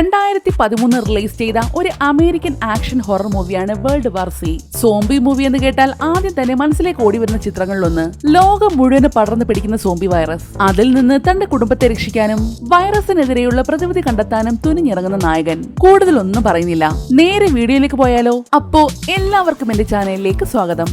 രണ്ടായിരത്തി പതിമൂന്ന് റിലീസ് ചെയ്ത ഒരു അമേരിക്കൻ ആക്ഷൻ ഹൊറർ മൂവിയാണ് world war Z. Zombie movie എന്ന് കേട്ടാൽ ആദ്യം തന്നെ മനസ്സിലേക്ക് ഓടി വരുന്ന ചിത്രങ്ങളിലൊന്ന് ലോകം മുഴുവൻ പടർന്നു പിടിക്കുന്ന സോംബി വൈറസ്. അതിൽ നിന്ന് തന്റെ കുടുംബത്തെ രക്ഷിക്കാനും വൈറസിനെതിരെയുള്ള പ്രതിവിധി കണ്ടെത്താനും തുനിഞ്ഞിറങ്ങുന്ന നായകൻ. കൂടുതലൊന്നും പറയുന്നില്ല. നേരെ വീഡിയോയിലേക്ക് പോയാലോ? അപ്പോ എല്ലാവർക്കും എന്റെ ചാനലിലേക്ക് സ്വാഗതം.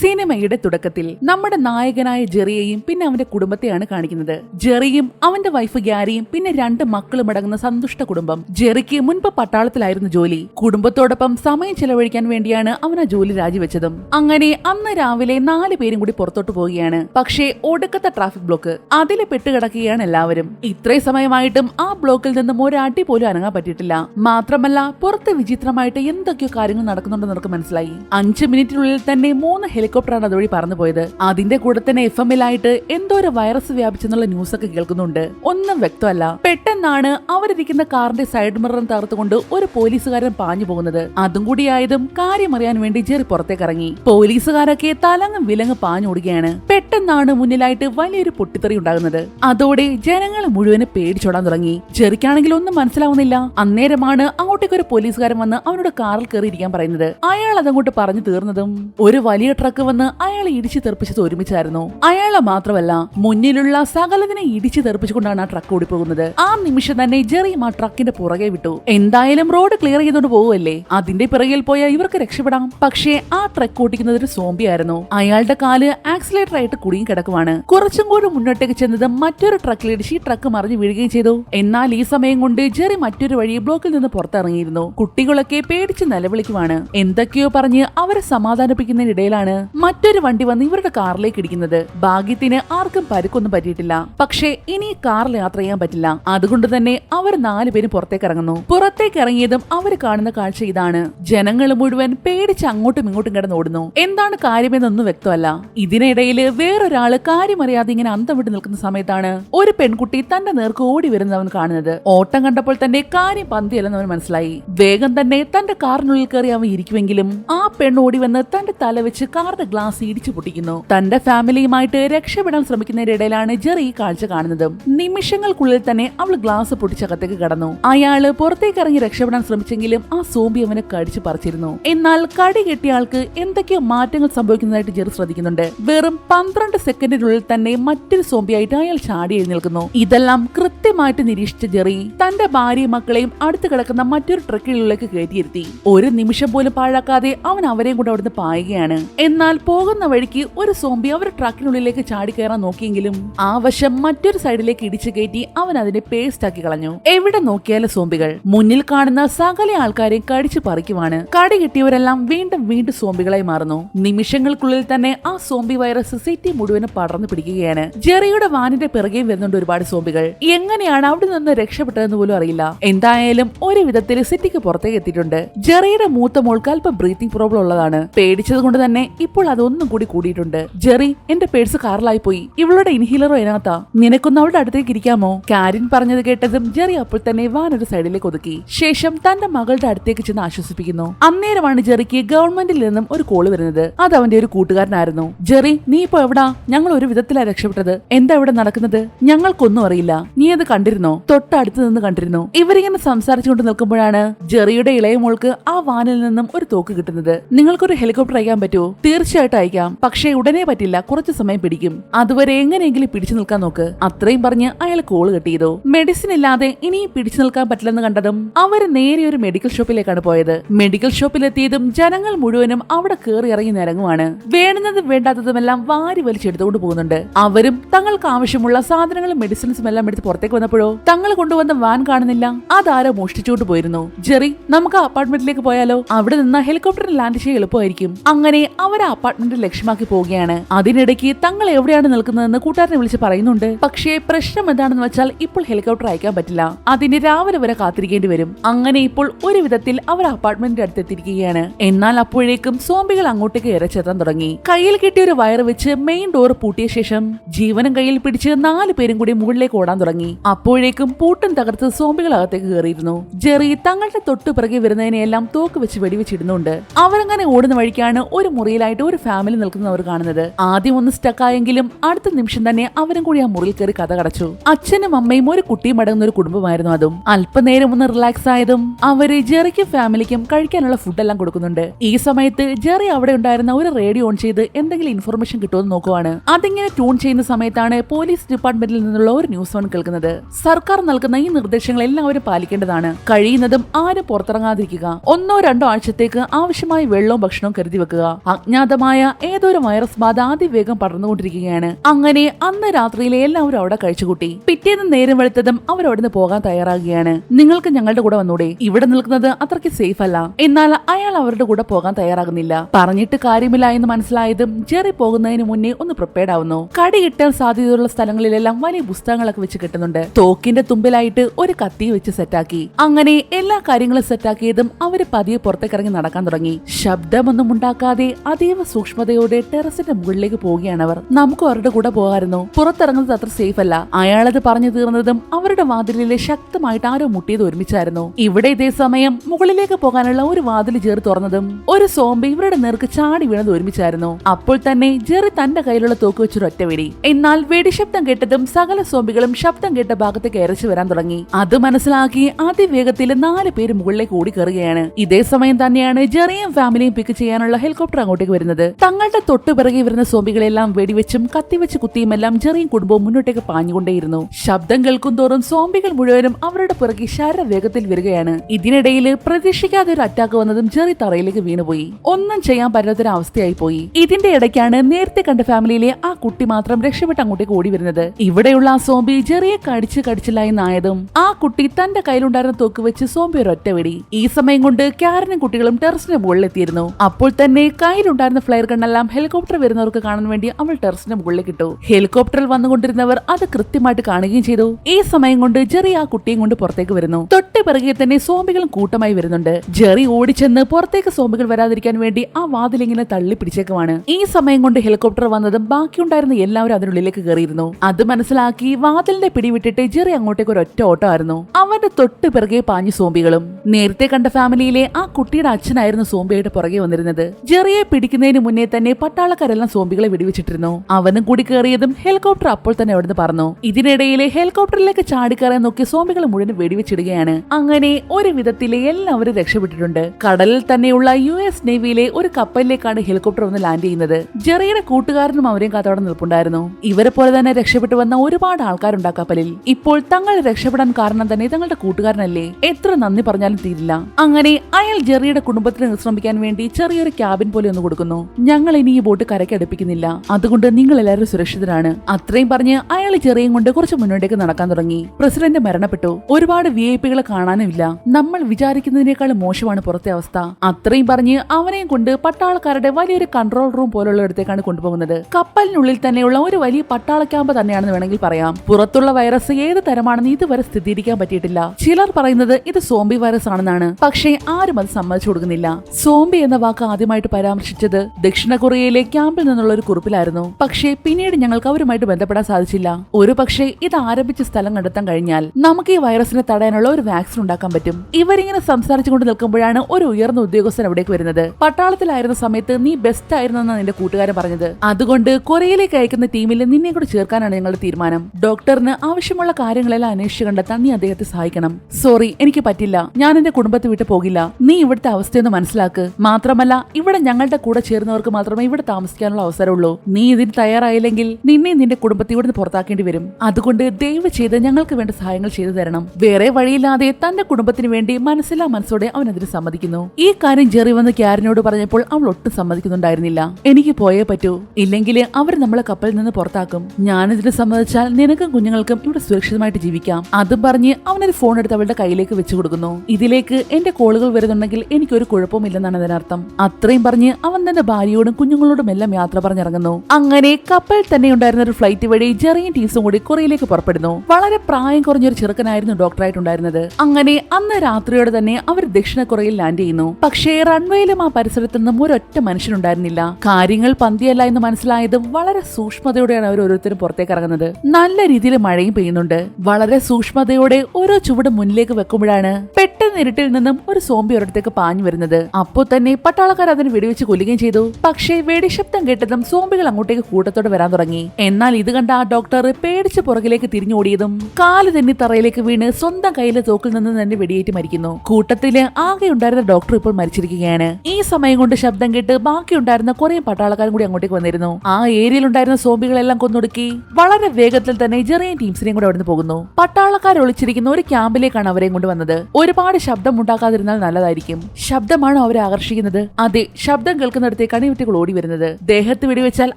സിനിമയുടെ തുടക്കത്തിൽ നമ്മുടെ നായകനായ ജെറിയെയും പിന്നെ അവന്റെ കുടുംബത്തെയാണ് കാണിക്കുന്നത്. ജെറിയും അവന്റെ വൈഫ് ഗ്യാരിയും പിന്നെ രണ്ട് മക്കളും അടങ്ങുന്ന സന്തുഷ്ട കുടുംബം. ജെറിക്ക് മുൻപ് പട്ടാളത്തിലായിരുന്നു ജോലി. കുടുംബത്തോടൊപ്പം സമയം ചെലവഴിക്കാൻ വേണ്ടിയാണ് അവൻ ആ ജോലി രാജിവെച്ചതും. അങ്ങനെ അന്ന് രാവിലെ നാല് പേരും കൂടി പുറത്തോട്ട് പോവുകയാണ്. പക്ഷേ ഒടുക്കത്തെ ട്രാഫിക് ബ്ലോക്ക് അതിലെ പെട്ടുകിടക്കുകയാണ് എല്ലാവരും. ഇത്രയും സമയമായിട്ടും ആ ബ്ലോക്കിൽ നിന്നും ഒരടി പോലും അനങ്ങാൻ പറ്റിയിട്ടില്ല. മാത്രമല്ല പുറത്ത് വിചിത്രമായിട്ട് എന്തൊക്കെയോ കാര്യങ്ങൾ നടക്കുന്നുണ്ടെന്ന് നമുക്ക് മനസ്സിലായി. അഞ്ച് മിനിറ്റിനുള്ളിൽ തന്നെ മൂന്ന് ഹെലികോപ്റ്ററാണ് അതുവഴി പറന്നു പോയത് അതിന്റെ കൂടെ തന്നെ എഫ് എമ്മിലായിട്ട് എന്തോ ഒരു വൈറസ് വ്യാപിച്ചെന്നുള്ള ന്യൂസ് ഒക്കെ കേൾക്കുന്നുണ്ട്. ഒന്നും വ്യക്തമല്ല. പെട്ടെന്നാണ് അവരിരിക്കുന്ന കാറിന്റെ സൈഡ് മിറർ തകർത്തുകൊണ്ട് ഒരു പോലീസുകാരൻ പാഞ്ഞു പോകുന്നത്. അതും കൂടിയായതും കാര്യമറിയാൻ വേണ്ടി ജെറി പുറത്തേക്ക് ഇറങ്ങി പോലീസുകാരൊക്കെ തലങ്ങും വിലങ്ങ് പാഞ്ഞോടുകയാണ്. പെട്ടെന്നാണ് മുന്നിലായിട്ട് വലിയൊരു പൊട്ടിത്തെറി ഉണ്ടാകുന്നത്. അതോടെ ജനങ്ങൾ മുഴുവൻ പേടിച്ചോടാൻ തുടങ്ങി. ജെറിക്കാണെങ്കിൽ ഒന്നും മനസ്സിലാവുന്നില്ല. അന്നേരമാണ് അങ്ങോട്ടേക്ക് ഒരു പോലീസുകാരൻ വന്ന് അവനോട് കാറിൽ കയറിയിരിക്കാൻ പറയുന്നത്. അയാൾ അതങ്ങോട്ട് പറഞ്ഞു തീർന്നതും ഒരു വലിയ ട്രക്ക് വന്ന് അയാളെ ഇടിച്ചു തെറിപ്പിച്ചത് ഒരുമിച്ചായിരുന്നു. അയാളെ മാത്രമല്ല മുന്നിലുള്ള സകലതിനെ ഇടിച്ചു തെറിപ്പിച്ചുകൊണ്ടാണ് ആ ട്രക്ക് ഓടിപ്പോകുന്നത്. ആ നിമിഷം തന്നെ ജെറിയും ആ ട്രക്കിന്റെ പുറകെ വിട്ടു. എന്തായാലും റോഡ് ക്ലിയർ ചെയ്തുകൊണ്ട് പോവുമല്ലേ അതിന്റെ പിറകിൽ പോയ ഇവർക്ക് രക്ഷപ്പെടാം. പക്ഷേ ആ ട്രക്ക് ഓടിക്കുന്നത് ഒരു സോംബി ആയിരുന്നു അയാളുടെ കാൽ ആക്സിലേറ്റർ ആയിട്ട് കുടുങ്ങി കിടക്കുവാണ്. കുറച്ചും കൂടി മുന്നോട്ടേക്ക് ചെന്നത് മറ്റൊരു ട്രക്കിലിടിച്ച് ഈ ട്രക്ക് മറിഞ്ഞു വീഴുകയും ചെയ്തു. എന്നാൽ ഈ സമയം കൊണ്ട് ജെറി മറ്റൊരു വഴി ബ്ലോക്കിൽ നിന്ന് പുറത്തിറങ്ങിയിരുന്നു. കുട്ടികളൊക്കെ പേടിച്ച് നിലവിളിക്കുവാണ്. എന്തൊക്കെയോ പറഞ്ഞ് അവരെ സമാധാനിപ്പിക്കുന്നതിനിടയിലാണ് മറ്റൊരു വണ്ടി വന്ന് ഇവരുടെ കാറിലേക്ക് ഇടിക്കുന്നത്. ഭാഗ്യത്തിന് ആർക്കും പരുക്കൊന്നും പറ്റിയിട്ടില്ല. പക്ഷേ ഇനി കാറിൽ യാത്ര ചെയ്യാൻ പറ്റില്ല. അതുകൊണ്ട് തന്നെ അവർ നാലുപേരും പുറത്തേക്ക് ഇറങ്ങുന്നു. പുറത്തേക്ക് ഇറങ്ങിയതും അവർ കാണുന്ന കാഴ്ച ഇതാണ്. ജനങ്ങൾ മുഴുവൻ പേടിച്ച് അങ്ങോട്ടും ഇങ്ങോട്ടും കിടന്ന് ഓടുന്നു. എന്താണ് കാര്യമെന്നൊന്നും വ്യക്തമല്ല. ഇതിനിടയിൽ വേറൊരാൾ കാര്യമറിയാതെ ഇങ്ങനെ അന്തം വിട്ട് നിൽക്കുന്ന സമയത്താണ് ഒരു പെൺകുട്ടി തന്റെ നേർക്ക് ഓടി വരുന്നവൻ കാണുന്നത്. ഓട്ടം കണ്ടപ്പോൾ തന്നെ കാര്യം പന്തിയല്ലെന്ന് അവൻ മനസ്സിലായി. വേഗം തന്നെ തന്റെ കാറിനുള്ളിൽ കയറി അവൻ ഇരിക്കുമെങ്കിലും ആ പെണ്ണ് ഓടി വന്ന് തന്റെ തല വെച്ച് കാറിന്റെ ഗ്ലാസ് ഇടിച്ചു പൊട്ടിക്കുന്നു. തന്റെ ഫാമിലിയുമായിട്ട് രക്ഷപ്പെടാൻ ശ്രമിക്കുന്നതിനിടയിലാണ് ജെറി കാഴ്ച കാണുന്നത്. നിമിഷങ്ങൾക്കുള്ളിൽ തന്നെ അവൾ ഗ്ലാസ് പൊട്ടിച്ചകത്തേക്ക് കടന്നു. അയാൾ പുറത്തേക്ക് ഇറങ്ങി രക്ഷപ്പെടാൻ ശ്രമിച്ചെങ്കിലും ആ സോംബി അവനെ കടിച്ചു പറിച്ചിരുന്നു. എന്നാൽ കടി കെട്ടിയ ആൾക്ക് എന്തൊക്കെയോ മാറ്റങ്ങൾ സംഭവിക്കുന്നതായിട്ട് ജെറി ശ്രദ്ധിക്കുന്നുണ്ട്. വെറും പന്ത്രണ്ട് സെക്കൻഡിനുള്ളിൽ തന്നെ മറ്റൊരു സോംബിയായിട്ട് അയാൾ ചാടി എഴുന്നേൽക്കുന്നു. ഇതെല്ലാം കൃത്യമായിട്ട് നിരീക്ഷിച്ച ജെറി തന്റെ ഭാര്യയും മക്കളെയും അടുത്ത് കിടക്കുന്ന മറ്റൊരു ട്രക്കിലുള്ളിലേക്ക് കയറ്റിയിരുത്തി. ഒരു നിമിഷം പോലും പാഴാക്കാതെ അവൻ അവരെയും കൂടെ അവിടുന്ന് പായുകയാണ്. എന്നാൽ പോകുന്ന വഴിക്ക് ഒരു സോംബി അവരുടെ ട്രക്കിനുള്ളിലേക്ക് ചാടി കയറാൻ നോക്കിയെങ്കിലും ആ വശം മറ്റൊരു സൈഡിലേക്ക് ഇടിച്ചു കയറ്റി അവൻ അതിനെ പേസ്റ്റ് ആക്കി കളഞ്ഞു. എവിടെ നോക്കിയാലും സോംബികൾ? മുന്നിൽ കാണുന്ന സകല ആൾക്കാരെയും കടിച്ചു പറിക്കുവാണ്. കടി കിട്ടിയവരെല്ലാം വീണ്ടും വീണ്ടും സോംബികളായി മാറുന്നു. നിമിഷങ്ങൾക്കുള്ളിൽ തന്നെ ആ സോംബി വൈറസ് സിറ്റി മുഴുവനും പടർന്നു പിടിക്കുകയാണ്. ജെറിയുടെ വാനിന്റെ പിറകെയും വരുന്നുണ്ട് ഒരുപാട് സോംബികൾ. എങ്ങനെയാണ് അവിടെ നിന്ന് രക്ഷപ്പെട്ടതെന്ന് പോലും അറിയില്ല. എന്തായാലും ഒരു വിധത്തിൽ സിറ്റിക്ക് പുറത്തേക്ക് എത്തിയിട്ടുണ്ട്. ജെറിയുടെ മൂത്ത മോൾക്ക് അല്പം ബ്രീത്തിങ് പ്രോബ്ലം ഉള്ളതാണ്. പേടിച്ചത് കൊണ്ട് തന്നെ ഇപ്പോൾ അതൊന്നും കൂടി കൂടിയിട്ടുണ്ട്. ജെറി എന്റെ പേഴ്സ് കാറിലായി പോയി. ഇവളുടെ ഇൻഹീലറോ അതിനകത്താ. നിനക്കൊന്ന് അവളുടെ അടുത്തേക്ക് ഇരിക്കാമോ? കാരിൻ പറഞ്ഞത് കേട്ടതും ജെറി അപ്പോൾ തന്നെ വാൻ ഒരു സൈഡിലേക്ക് ഒതുക്കി. ശേഷം തന്റെ മകളുടെ അടുത്തേക്ക് ചെന്ന് ആശ്വസിപ്പിക്കുന്നു. അന്നേരമാണ് ജെറിക്ക് ഗവൺമെന്റിൽ നിന്നും ഒരു കോൾ വരുന്നത്. അത് അവന്റെ ഒരു കൂട്ടുകാരനായിരുന്നു. ജെറി നീ ഇപ്പോ എവിടാ? ഞങ്ങൾ ഒരു വിധത്തിലാ രക്ഷപ്പെട്ടത്. എന്താ ഇവിടെ നടക്കുന്നത്? ഞങ്ങൾക്കൊന്നും അറിയില്ല. നീ അത് കണ്ടിരുന്നോ? തൊട്ടടുത്ത് നിന്ന് കണ്ടിരുന്നു? ഇവരിങ്ങനെ സംസാരിച്ചുകൊണ്ട് നിൽക്കുമ്പോഴാണ് ജെറിയുടെ ഇളയ മോൾക്ക് ആ വാനിൽ നിന്നും ഒരു തോക്ക് കിട്ടുന്നത്. നിങ്ങൾക്കൊരു ഹെലികോപ്റ്റർ അയക്കാൻ പറ്റുമോ? തീർച്ചയായിട്ടും അയക്കാം. പക്ഷേ ഉടനെ പറ്റില്ല കുറച്ച് സമയം പിടിക്കും. അതുവരെ എങ്ങനെയെങ്കിലും പിടിച്ചു നിൽക്കാൻ നോക്ക്. അത്രയും പറഞ്ഞ് അയാൾ കോൾ കട്ട് മെഡിസിൻ ഇല്ലാതെ ഇനിയും പിടിച്ചു നിൽക്കാൻ പറ്റില്ലെന്ന് കണ്ടതും അവർ നേരെ ഒരു മെഡിക്കൽ ഷോപ്പിലേക്കാണ് പോയത്. മെഡിക്കൽ ഷോപ്പിലെത്തിയതും ജനങ്ങൾ മുഴുവനും അവിടെ കയറി ഇറങ്ങി നിരങ്ങുവാണ്. വേണ്ടുന്നതും വേണ്ടാത്തതുമെല്ലാം വാരി വലിച്ചെടുത്തുകൊണ്ട് പോകുന്നുണ്ട്. അവരും തങ്ങൾക്ക് ആവശ്യമുള്ള സാധനങ്ങളും മെഡിസിൻസും എല്ലാം എടുത്ത് പുറത്തേക്ക് വന്നപ്പോഴോ തങ്ങൾ കൊണ്ടുവന്ന വാൻ കാണുന്നില്ല. അതാരോ മോഷ്ടിച്ചുകൊണ്ട് പോയിരുന്നു. ജെറി നമുക്ക് അപ്പാർട്ട്മെന്റിലേക്ക് പോയാലോ? അവിടെ നിന്ന് ഹെലികോപ്റ്ററിൽ ലാൻഡ് ചെയ്യാൻ എളുപ്പമായിരിക്കും. അങ്ങനെ അവർ ആ അപ്പാർട്ട്മെന്റ് ലക്ഷ്യമാക്കി പോവുകയാണ്. അതിനിടയ്ക്ക് തങ്ങൾ എവിടെയാണ് നിൽക്കുന്നതെന്ന് കൂട്ടുകാരനെ വിളിച്ച് പറയുന്നുണ്ട്. പക്ഷേ പ്രശ്നം എന്താണെന്ന് വെച്ചാൽ ഇപ്പോൾ ഹെലികോപ്റ്റർ അയക്കാൻ പറ്റില്ല. അതിന് രാവിലെ വരെ കാത്തിരിക്കേണ്ടി വരും. അങ്ങനെ ഇപ്പോൾ ഒരു വിധത്തിൽ അവർ അപ്പാർട്ട്മെന്റിന്റെ അടുത്തെത്തിയിരിക്കുകയാണ് എന്നാൽ അപ്പോഴേക്കും സോംബികൾ അങ്ങോട്ടേക്ക് ഇറച്ചെത്താൻ തുടങ്ങി. കയ്യിൽ കിട്ടിയ ഒരു വയർ വെച്ച് മെയിൻ ഡോർ പൂട്ടിയ ശേഷം ജീവനും കയ്യിൽ പിടിച്ച് നാല് പേരും കൂടി മുകളിലേക്ക് ഓടാൻ തുടങ്ങി. അപ്പോഴേക്കും പൂട്ടും തകർത്ത് സോംബികൾ അകത്തേക്ക് കയറിയിരുന്നു. ജെറി തങ്ങളുടെ തൊട്ടു പിറകെ വരുന്നതിനെയെല്ലാം തോക്ക് വെച്ച് വെടിവെച്ചിടുന്നുണ്ട്. അവരങ്ങനെ ഓടുന്ന വഴിക്കാണ് ഒരു മുറിയിലായിട്ട് ഒരു ഫാമിലി നിൽക്കുന്നത് അവർ കാണുന്നത് ആദ്യം ഒന്ന് സ്റ്റക്കായെങ്കിലും അടുത്ത നിമിഷം തന്നെ അവരും കൂടി ആ മുറിയിൽ കയറി കഥ കടച്ചു. അച്ഛനും അമ്മയും ഒരു കുട്ടിയും അടങ്ങുന്ന ഒരു കുടുംബമായിരുന്നു അതും. അല്പനേരം ഒന്ന് റിലാക്സ് ആയതും അവർ ജെറിക്കും ഫാമിലിക്കും കഴിക്കാനുള്ള ഫുഡ് എല്ലാം കൊടുക്കുന്നുണ്ട്. ഈ സമയത്ത് ജെറി അവിടെ ഉണ്ടായിരുന്ന ഒരു റേഡിയോ ഓൺ ചെയ്ത് എന്തെങ്കിലും ഇൻഫർമേഷൻ കിട്ടുമെന്ന് നോക്കുവാണ്. അതിങ്ങനെ ട്യൂൺ ചെയ്യുന്ന സമയത്താണ് പോലീസ് ഡിപ്പാർട്ട്മെന്റിൽ നിന്നുള്ള ഒരു ന്യൂസ് ഓൺ കേൾക്കുന്നത്. സർക്കാർ നൽകുന്ന ഈ നിർദ്ദേശങ്ങൾ എല്ലാവരും പാലിക്കേണ്ടതാണ്. കഴിയുന്നതും ആരും പുറത്തിറങ്ങാതിരിക്കുക. ഒന്നോ രണ്ടോ ആഴ്ചത്തേക്ക് ആവശ്യമായ വെള്ളവും ഭക്ഷണവും കരുതി വെക്കുക. അജ്ഞാതമായ ഏതൊരു വൈറസ് ബാധ അതിവേഗം പടർന്നുകൊണ്ടിരിക്കുകയാണ്. അങ്ങനെ അന്ന് രാത്രിയിലെ എല്ലാവരും അവിടെ കഴിച്ചുകൂട്ടി. പിറ്റേന്ന് നേരം വെളുത്തതും അവർ പോകാൻ തയ്യാറാകുകയാണ്. നിങ്ങൾക്ക് ഞങ്ങളുടെ കൂടെ വന്നൂടെ. ഇവിടെ നിൽക്കുന്നത് അത്രയ്ക്ക് സേഫ് അല്ല. എന്നാൽ അയാൾ അവരുടെ കൂടെ പോകാൻ തയ്യാറാകുന്നില്ല. പറഞ്ഞിട്ട് കാര്യമില്ല എന്ന് മനസ്സിലായതും ജെറി പോകുന്നതിന് മുന്നേ ഒന്ന് പ്രിപ്പയർഡ് ആവുന്നു. കടി കിട്ടാൻ സാധ്യതയുള്ള സ്ഥലങ്ങളിലെല്ലാം വലിയ പുസ്തകങ്ങളൊക്കെ വെച്ച് കിട്ടുന്നുണ്ട്. തോക്കിന്റെ തുമ്പിലായിട്ട് ഒരു കത്തി വെച്ച് സെറ്റാക്കി അങ്ങനെ എല്ലാ കാര്യങ്ങളും സെറ്റാക്കിയതും അവർ പതിയെ പുറത്തേക്കിറങ്ങി നടക്കാൻ തുടങ്ങി. ശബ്ദമൊന്നും ഉണ്ടാക്കാതെ അതീവ സൂക്ഷ്മതയോടെ ടെറസിന്റെ മുകളിലേക്ക് പോവുകയാണ് അവർ നമുക്ക് അവരുടെ കൂടെ പോകാമായിരുന്നു. പുറത്തിറങ്ങുന്നത് അത്ര സേഫ് അല്ല. അയാളത് പറഞ്ഞു തീർന്നതും അവരുടെ വാതിലിലെ ശക്തമായിട്ട് ആരോ മുട്ടിയത് ഒരുമിച്ചായിരുന്നു. ഇവിടെ ഇതേ സമയം മുകളിലേക്ക് പോകാനുള്ള ഒരു വാതിൽ ജെറി തുറന്നതും ഒരു സോംബി ഇവരുടെ നേർക്ക് ചാടി വീണത് ഒരുമിച്ചായിരുന്നു. അപ്പോൾ തന്നെ ജെറി തന്റെ കയ്യിലുള്ള തോക്ക് വെച്ചൊരു ഒറ്റ വെടി. എന്നാൽ വെടിശബ്ദം കേട്ടതും സകല സോംബികളും ശബ്ദം കേട്ട ഭാഗത്തേക്ക് ഇരച്ചു വരാൻ തുടങ്ങി. അത് മനസ്സിലാക്കി അതിവേഗത്തിൽ നാല് പേര് മുകളിലേക്ക് ഓടി കയറുകയാണ് ഇതേ സമയം തന്നെയാണ് ജെറിയും ഫാമിലിയും പിക്ക് ചെയ്യാനുള്ള ഹെലികോപ്റ്റർ അങ്ങോട്ടേക്ക് വരുന്നത്. തങ്ങളുടെ തൊട്ടു പിറകെ വരുന്ന സോംബികളെല്ലാം വെടിവെച്ചും കത്തിവെച്ച് കുത്തിയുമെല്ലാം ജെറിയും കുടുംബവും മുന്നോട്ടേക്ക് പാഞ്ഞുകൊണ്ടേയിരുന്നു. ശബ്ദം കേൾക്കും തോറും സോംബികൾ മുഴുവനും അവരുടെ പിറകെ ശാര വേഗത്തിൽ വരികയാണ്. ഇതിനിടയിൽ പ്രതീക്ഷിക്കാതെ ഒരു അറ്റാക്ക് വന്നതും ജെറി തറയിലേക്ക് വീണുപോയി. ഒന്നും ചെയ്യാൻ പറ്റാത്തൊരവസ്ഥയായി പോയി. ഇതിന്റെ ഇടയ്ക്കാണ് നേരത്തെ കണ്ട ഫാമിലിയിലെ ആ കുട്ടി മാത്രം രക്ഷപ്പെട്ട് അങ്ങോട്ടേക്ക് ഓടി വരുന്നത്. ഇവിടെയുള്ള ആ സോംബി ജെറിയെ കടിച്ച് കടിച്ചില്ല എന്നായതും ആ കുട്ടി തന്റെ കയ്യിലുണ്ടായിരുന്ന തോക്ക് വെച്ച് സോംബി ഒരു ഒറ്റ വെടി. ഈ സമയം കൊണ്ട് ക്യാരനും കുട്ടികളും ടെറസിന് മുകളിലെത്തിയിരുന്നു. അപ്പോൾ തന്നെ കയ്യിലുണ്ടായിരുന്ന ഫ്ലയർ ഗണ്ണെല്ലാം ഹെലികോപ്റ്റർ വരുന്നവർക്ക് കാണാൻ വേണ്ടി അവൾ ടെറസിന്റെ മുകളിലേക്ക് കിട്ടു ഹെലികോപ്റ്ററിൽ വന്നുകൊണ്ടിരുന്നവർ അത് കൃത്യമായിട്ട് കാണുകയും ചെയ്തു. ഈ സമയം കൊണ്ട് ജെറി ആ കുട്ടിയും കൊണ്ട് പുറത്തേക്ക് വരുന്നു. തൊട്ട് പിറകെ തന്നെ സോംബികളും കൂട്ടമായി വരുന്നുണ്ട്. ജെറി ഓടിച്ചെന്ന് പുറത്തേക്ക് സോംബികൾ വരാതിരിക്കാൻ വേണ്ടി ആ വാതിലിങ്ങനെ തള്ളി പിടിച്ചേക്കുമാണ് ഈ സമയം കൊണ്ട് ഹെലികോപ്റ്റർ വന്നതും ബാക്കിയുണ്ടായിരുന്ന എല്ലാവരും അതിനുള്ളിലേക്ക് കയറിയിരുന്നു. അത് മനസ്സിലാക്കി വാതിലിന്റെ പിടിവിട്ടിട്ട് ജെറി അങ്ങോട്ടേക്ക് ഒരു ഒറ്റ ഓട്ടമായിരുന്നു അവന്റെ തൊട്ട് പിറകെ പാഞ്ഞു സോംബികളും. നേരത്തെ കണ്ട ഫാമിലിയിലെ ആ കുട്ടിയുടെ അച്ഛനായിരുന്നു സോംബിയുടെ പുറകെ വന്നിരുന്നത്. ജെറിയെ പിടിക്കുന്നതിന് മുന്നേ തന്നെ പട്ടാളക്കാരെല്ലാം സോംബികളെ വെടിവെച്ചിട്ടിരുന്നു. അവനും കൂടി കയറിയതും ഹെലികോപ്റ്റർ അപ്പോൾ തന്നെ അവിടുന്ന് പറഞ്ഞു ഇതിനിടയിലെ ഹെലികോപ്റ്ററിലേക്ക് ചാടിക്കയറാൻ നോക്കി സോംബികൾ മുഴുവൻ വെടിവെച്ചിടുകയാണ്. അങ്ങനെ ഒരു വിധത്തിലെ എല്ലാവരും രക്ഷപ്പെട്ടിട്ടുണ്ട്. കടലിൽ തന്നെയുള്ള യു എസ് നേവിയിലെ ഒരു കപ്പലിലേക്കാണ് ഹെലികോപ്റ്റർ വന്ന് ലാൻഡ് ചെയ്യുന്നത്. ജെറിയുടെ കൂട്ടുകാരനും അവരെയും കഥയോടെ നിൽപ്പുണ്ടായിരുന്നു. ഇവരെ പോലെ തന്നെ രക്ഷപ്പെട്ടു വന്ന ഒരുപാട് ആൾക്കാരുണ്ട് ആ കപ്പലിൽ. ഇപ്പോൾ തങ്ങൾ രക്ഷപ്പെടാൻ കാരണം തന്നെ തങ്ങളുടെ കൂട്ടുകാരനല്ലേ? എത്ര നന്ദി പറഞ്ഞാലും തീരില്ല. അങ്ങനെ അയാൾ ജെറിയുടെ കുടുംബത്തിന് വിശ്രമിക്കാൻ വേണ്ടി ചെറിയൊരു ക്യാബിൻ പോലെ ഒന്ന് കൊടുക്കുന്നു. ഞങ്ങൾ ഇനി ഈ ബോട്ട് കരയ്ക്ക് അടുപ്പിക്കുന്നില്ല. അതുകൊണ്ട് നിങ്ങൾ എല്ലാവരും സുരക്ഷിതരാണ്. അത്രയും പറഞ്ഞ് അയാൾ ചെറിയും കൊണ്ട് കുറച്ച് മുന്നോട്ടേക്ക് നടക്കാൻ തുടങ്ങി. പ്രസിഡന്റ് മരണപ്പെട്ടു. ഒരുപാട് വി ഐ പികളെ കാണാനുമില്ല. നമ്മൾ വിചാരിക്കുന്നതിനേക്കാൾ മോശമാണ് പുറത്തെ അവസ്ഥ. അത്രയും പറഞ്ഞ് അവനെയും കൊണ്ട് പട്ടാളക്കാരുടെ വലിയൊരു കൺട്രോൾ റൂം പോലുള്ള ഇടത്തേക്കാണ് കൊണ്ടുപോകുന്നത്. കപ്പലിനുള്ളിൽ തന്നെയുള്ള ഒരു വലിയ പട്ടാള ക്യാമ്പ് തന്നെയാണെന്ന് വേണമെങ്കിൽ പറയാം. പുറത്തുള്ള വൈറസ് ഏത് തരമാണെന്ന് ഇതുവരെ സ്ഥിരീകരിക്കാൻ പറ്റിയിട്ടില്ല. ചിലർ പറയുന്നത് ഇത് സോംബി വൈറസ് ആണെന്നാണ്. പക്ഷേ ആരും അത് സമ്മതിച്ചു കൊടുക്കുന്നില്ല. സോംബി എന്ന വാക്ക് ആദ്യമായിട്ട് പരാമർശിച്ചത് ദക്ഷിണ കൊറിയയിലെ ക്യാമ്പിൽ നിന്നുള്ള ഒരു കുറിപ്പിലായിരുന്നു. പക്ഷേ പിന്നീട് ഞങ്ങൾക്ക് അവരുമായിട്ട് ബന്ധപ്പെടാൻ സാധിച്ചില്ല. ഒരു പക്ഷേ ഇത് ആരംഭിച്ച സ്ഥലം കണ്ടെത്താൻ കഴിഞ്ഞാൽ നമുക്ക് ഈ വൈറസിനെ തടയാനുള്ള ഒരു വാക്സിൻ ഉണ്ടാക്കാൻ പറ്റും. ഇവരിങ്ങനെ സംസാരിച്ചുകൊണ്ട് നിൽക്കുമ്പോഴാണ് ഒരു ഉയർന്ന ഉദ്യോഗസ്ഥൻ അവിടേക്ക് വരുന്നത്. പട്ടാളത്തിലായിരുന്ന സമയത്ത് നീ ബെസ്റ്റ് ആയിരുന്നെന്ന് നിന്റെ കൂട്ടുകാരൻ പറഞ്ഞത്. അതുകൊണ്ട് കൊറിയയിലേക്ക് അയക്കുന്ന ടീമിൽ നിന്നെ കൂടെ ചേർക്കാനാണ് ഞങ്ങളുടെ തീരുമാനം. ഡോക്ടറിന് ആവശ്യമുള്ള കാര്യങ്ങളെല്ലാം അന്വേഷിച്ച് കണ്ടെത്താൻ നീ അദ്ദേഹത്തെ സഹായിക്കണം. സോറി എനിക്ക് പറ്റില്ല. ഞാൻ എന്റെ കുടുംബത്തെ വിട്ട് പോകില്ല. നീ ഇവിടുത്തെ അവസ്ഥയൊന്ന് മനസ്സിലാക്ക്. മാത്രമല്ല ഇവിടെ ഞങ്ങളുടെ കൂടെ ചേർന്നവർക്ക് മാത്രമേ ഇവിടെ താമസിക്കാനുള്ള അവസരമുള്ളൂ. നീ ഇതിന് തയ്യാറായില്ലെങ്കിൽ നിന്നെ നിന്റെ കുടുംബത്തെ ഇവിടുന്ന് പുറത്താക്കേണ്ടി വരും. അതുകൊണ്ട് ദയവ് ചെയ്ത് ഞങ്ങൾക്ക് വേണ്ട സഹായങ്ങൾ ചെയ്തു തരണം. വേറെ വഴിയില്ലാതെ തന്റെ കുടുംബത്തിന് വേണ്ടി മനസ്സിലാ മനസ്സോടെ അവൻ അതിന് സമ്മതിക്കുന്നു. ഈ കാര്യം ജെറി വന്ന് ക്യാരനോട് പറഞ്ഞപ്പോൾ അവൾ ഒട്ടും സമ്മതിക്കുന്നുണ്ടായിരുന്നില്ല. എനിക്ക് പോയേ പറ്റൂ. ഇല്ലെങ്കിൽ അവർ നമ്മളെ കപ്പലിൽ നിന്ന് പുറത്താക്കും. ഞാനിതിന് സമ്മതിച്ചാൽ നിനക്കും കുഞ്ഞുങ്ങൾക്കും ഇവിടെ സുരക്ഷിതമായിട്ട് ജീവിക്കാം. അതും പറഞ്ഞ് അവനൊരു ഫോൺ എടുത്ത് അവളുടെ കയ്യിലേക്ക് വെച്ചു കൊടുക്കുന്നു. ഇതിലേക്ക് എന്റെ കോളുകൾ വരുന്നുണ്ടെങ്കിൽ എനിക്കൊരു കുഴപ്പമില്ലെന്നാണ് അതിനർത്ഥം. അത്രയും പറഞ്ഞ് അവൻ തന്റെ ഭാര്യയോടും കുഞ്ഞുങ്ങളോടും എല്ലാം യാത്ര പറഞ്ഞിറങ്ങുന്നു. അങ്ങനെ കപ്പൽ തന്നെ ഉണ്ടായിരുന്ന ഒരു ഫ്ലൈറ്റ് വഴി ജെറിയും ടീസും കൂടി കൊറിയയിലേക്ക് പുറപ്പെടുന്നു. വളരെ പ്രായം കുറഞ്ഞൊരു ചെറുക്കനായിരുന്നു ഡോക്ടറായിട്ടുണ്ടായിരുന്നത് അങ്ങനെ അന്ന് രാത്രിയോടെ തന്നെ അവർ ദക്ഷിണ കൊറിയയിൽ ലാൻഡ് ചെയ്യുന്നു. പക്ഷേ റൺവേയിലും ആ പരിസരത്ത് നിന്നും ഒരൊറ്റ മനുഷ്യനുണ്ടായിരുന്നില്ല. കാര്യങ്ങൾ പന്തിയല്ല എന്ന് മനസ്സിലായതും വളരെ സൂക്ഷ്മതയോടെയാണ് അവർ ഓരോരുത്തരും പുറത്തേക്ക് ഇറങ്ങുന്നത്. നല്ല രീതിയിൽ മഴയും പെയ്യുന്നുണ്ട്. വളരെ സൂക്ഷ്മതയോടെ ഓരോ ചുവട് മുന്നിലേക്ക് വെക്കുമ്പോഴാണ് പെട്ടെന്ന് ഇരുട്ടിൽ നിന്നും ഒരു സോംബി ഒരിടത്തേക്ക് പാഞ്ഞു വരുന്നത്. അപ്പോൾ തന്നെ പട്ടാളക്കാർ അതിന് വെടിവെച്ച് കൊല്ലുകയും ചെയ്തു. പക്ഷേ വെടിശബ്ദം കേട്ടതും സോംബികൾ അങ്ങോട്ടേക്ക് കൂട്ടത്തോടെ വരാൻ തുടങ്ങി. എന്നാൽ ഇത് കണ്ട ആ ഡോക്ടർ പേടിച്ച് പുറകിലേക്ക് തിരിഞ്ഞോടിയതും കാൽ തന്നെ തറയിലേക്ക് വീണ് സ്വന്തം കയ്യിലെ തോക്കിൽ നിന്ന് തന്നെ വെടിയേറ്റ് മരിക്കുന്നു. കൂട്ടത്തിൽ ആകെ ഉണ്ടായിരുന്ന ഡോക്ടർ ഇപ്പോൾ മരിച്ചിരിക്കുകയാണ്. ഈ സമയം കൊണ്ട് ശബ്ദം കേട്ട് ബാക്കി ഉണ്ടായിരുന്ന കുറെ പട്ടാളക്കാരും കൂടി അങ്ങോട്ടേക്ക് വന്നിരുന്നു. ആ ഏരിയയിൽ ഉണ്ടായിരുന്ന സോംബികളെല്ലാം കൊന്നൊടുക്കി. വളരെ വേഗത്തിൽ തന്നെ ജെറിയൻ ടീംസിനെയും കൂടെ അവിടുന്ന് പോകുന്നു. പട്ടാളക്കാർ ഒളിച്ചിരിക്കുന്ന ഒരു ക്യാമ്പിലേക്കാണ് അവരെയും കൊണ്ട് വന്നത്. ഒരുപാട് ശബ്ദം ഉണ്ടാക്കാതിരുന്നാൽ നല്ലതായിരിക്കും. ശബ്ദമാണോ അവരെ ആകർഷിക്കുന്നത്? അതെ ശബ്ദം കേൾക്കുന്നിടത്തെ അണിവിറ്റുകൾ ഓടി വരുന്നത് ദേഹത്ത് വെടിവെച്ചാൽ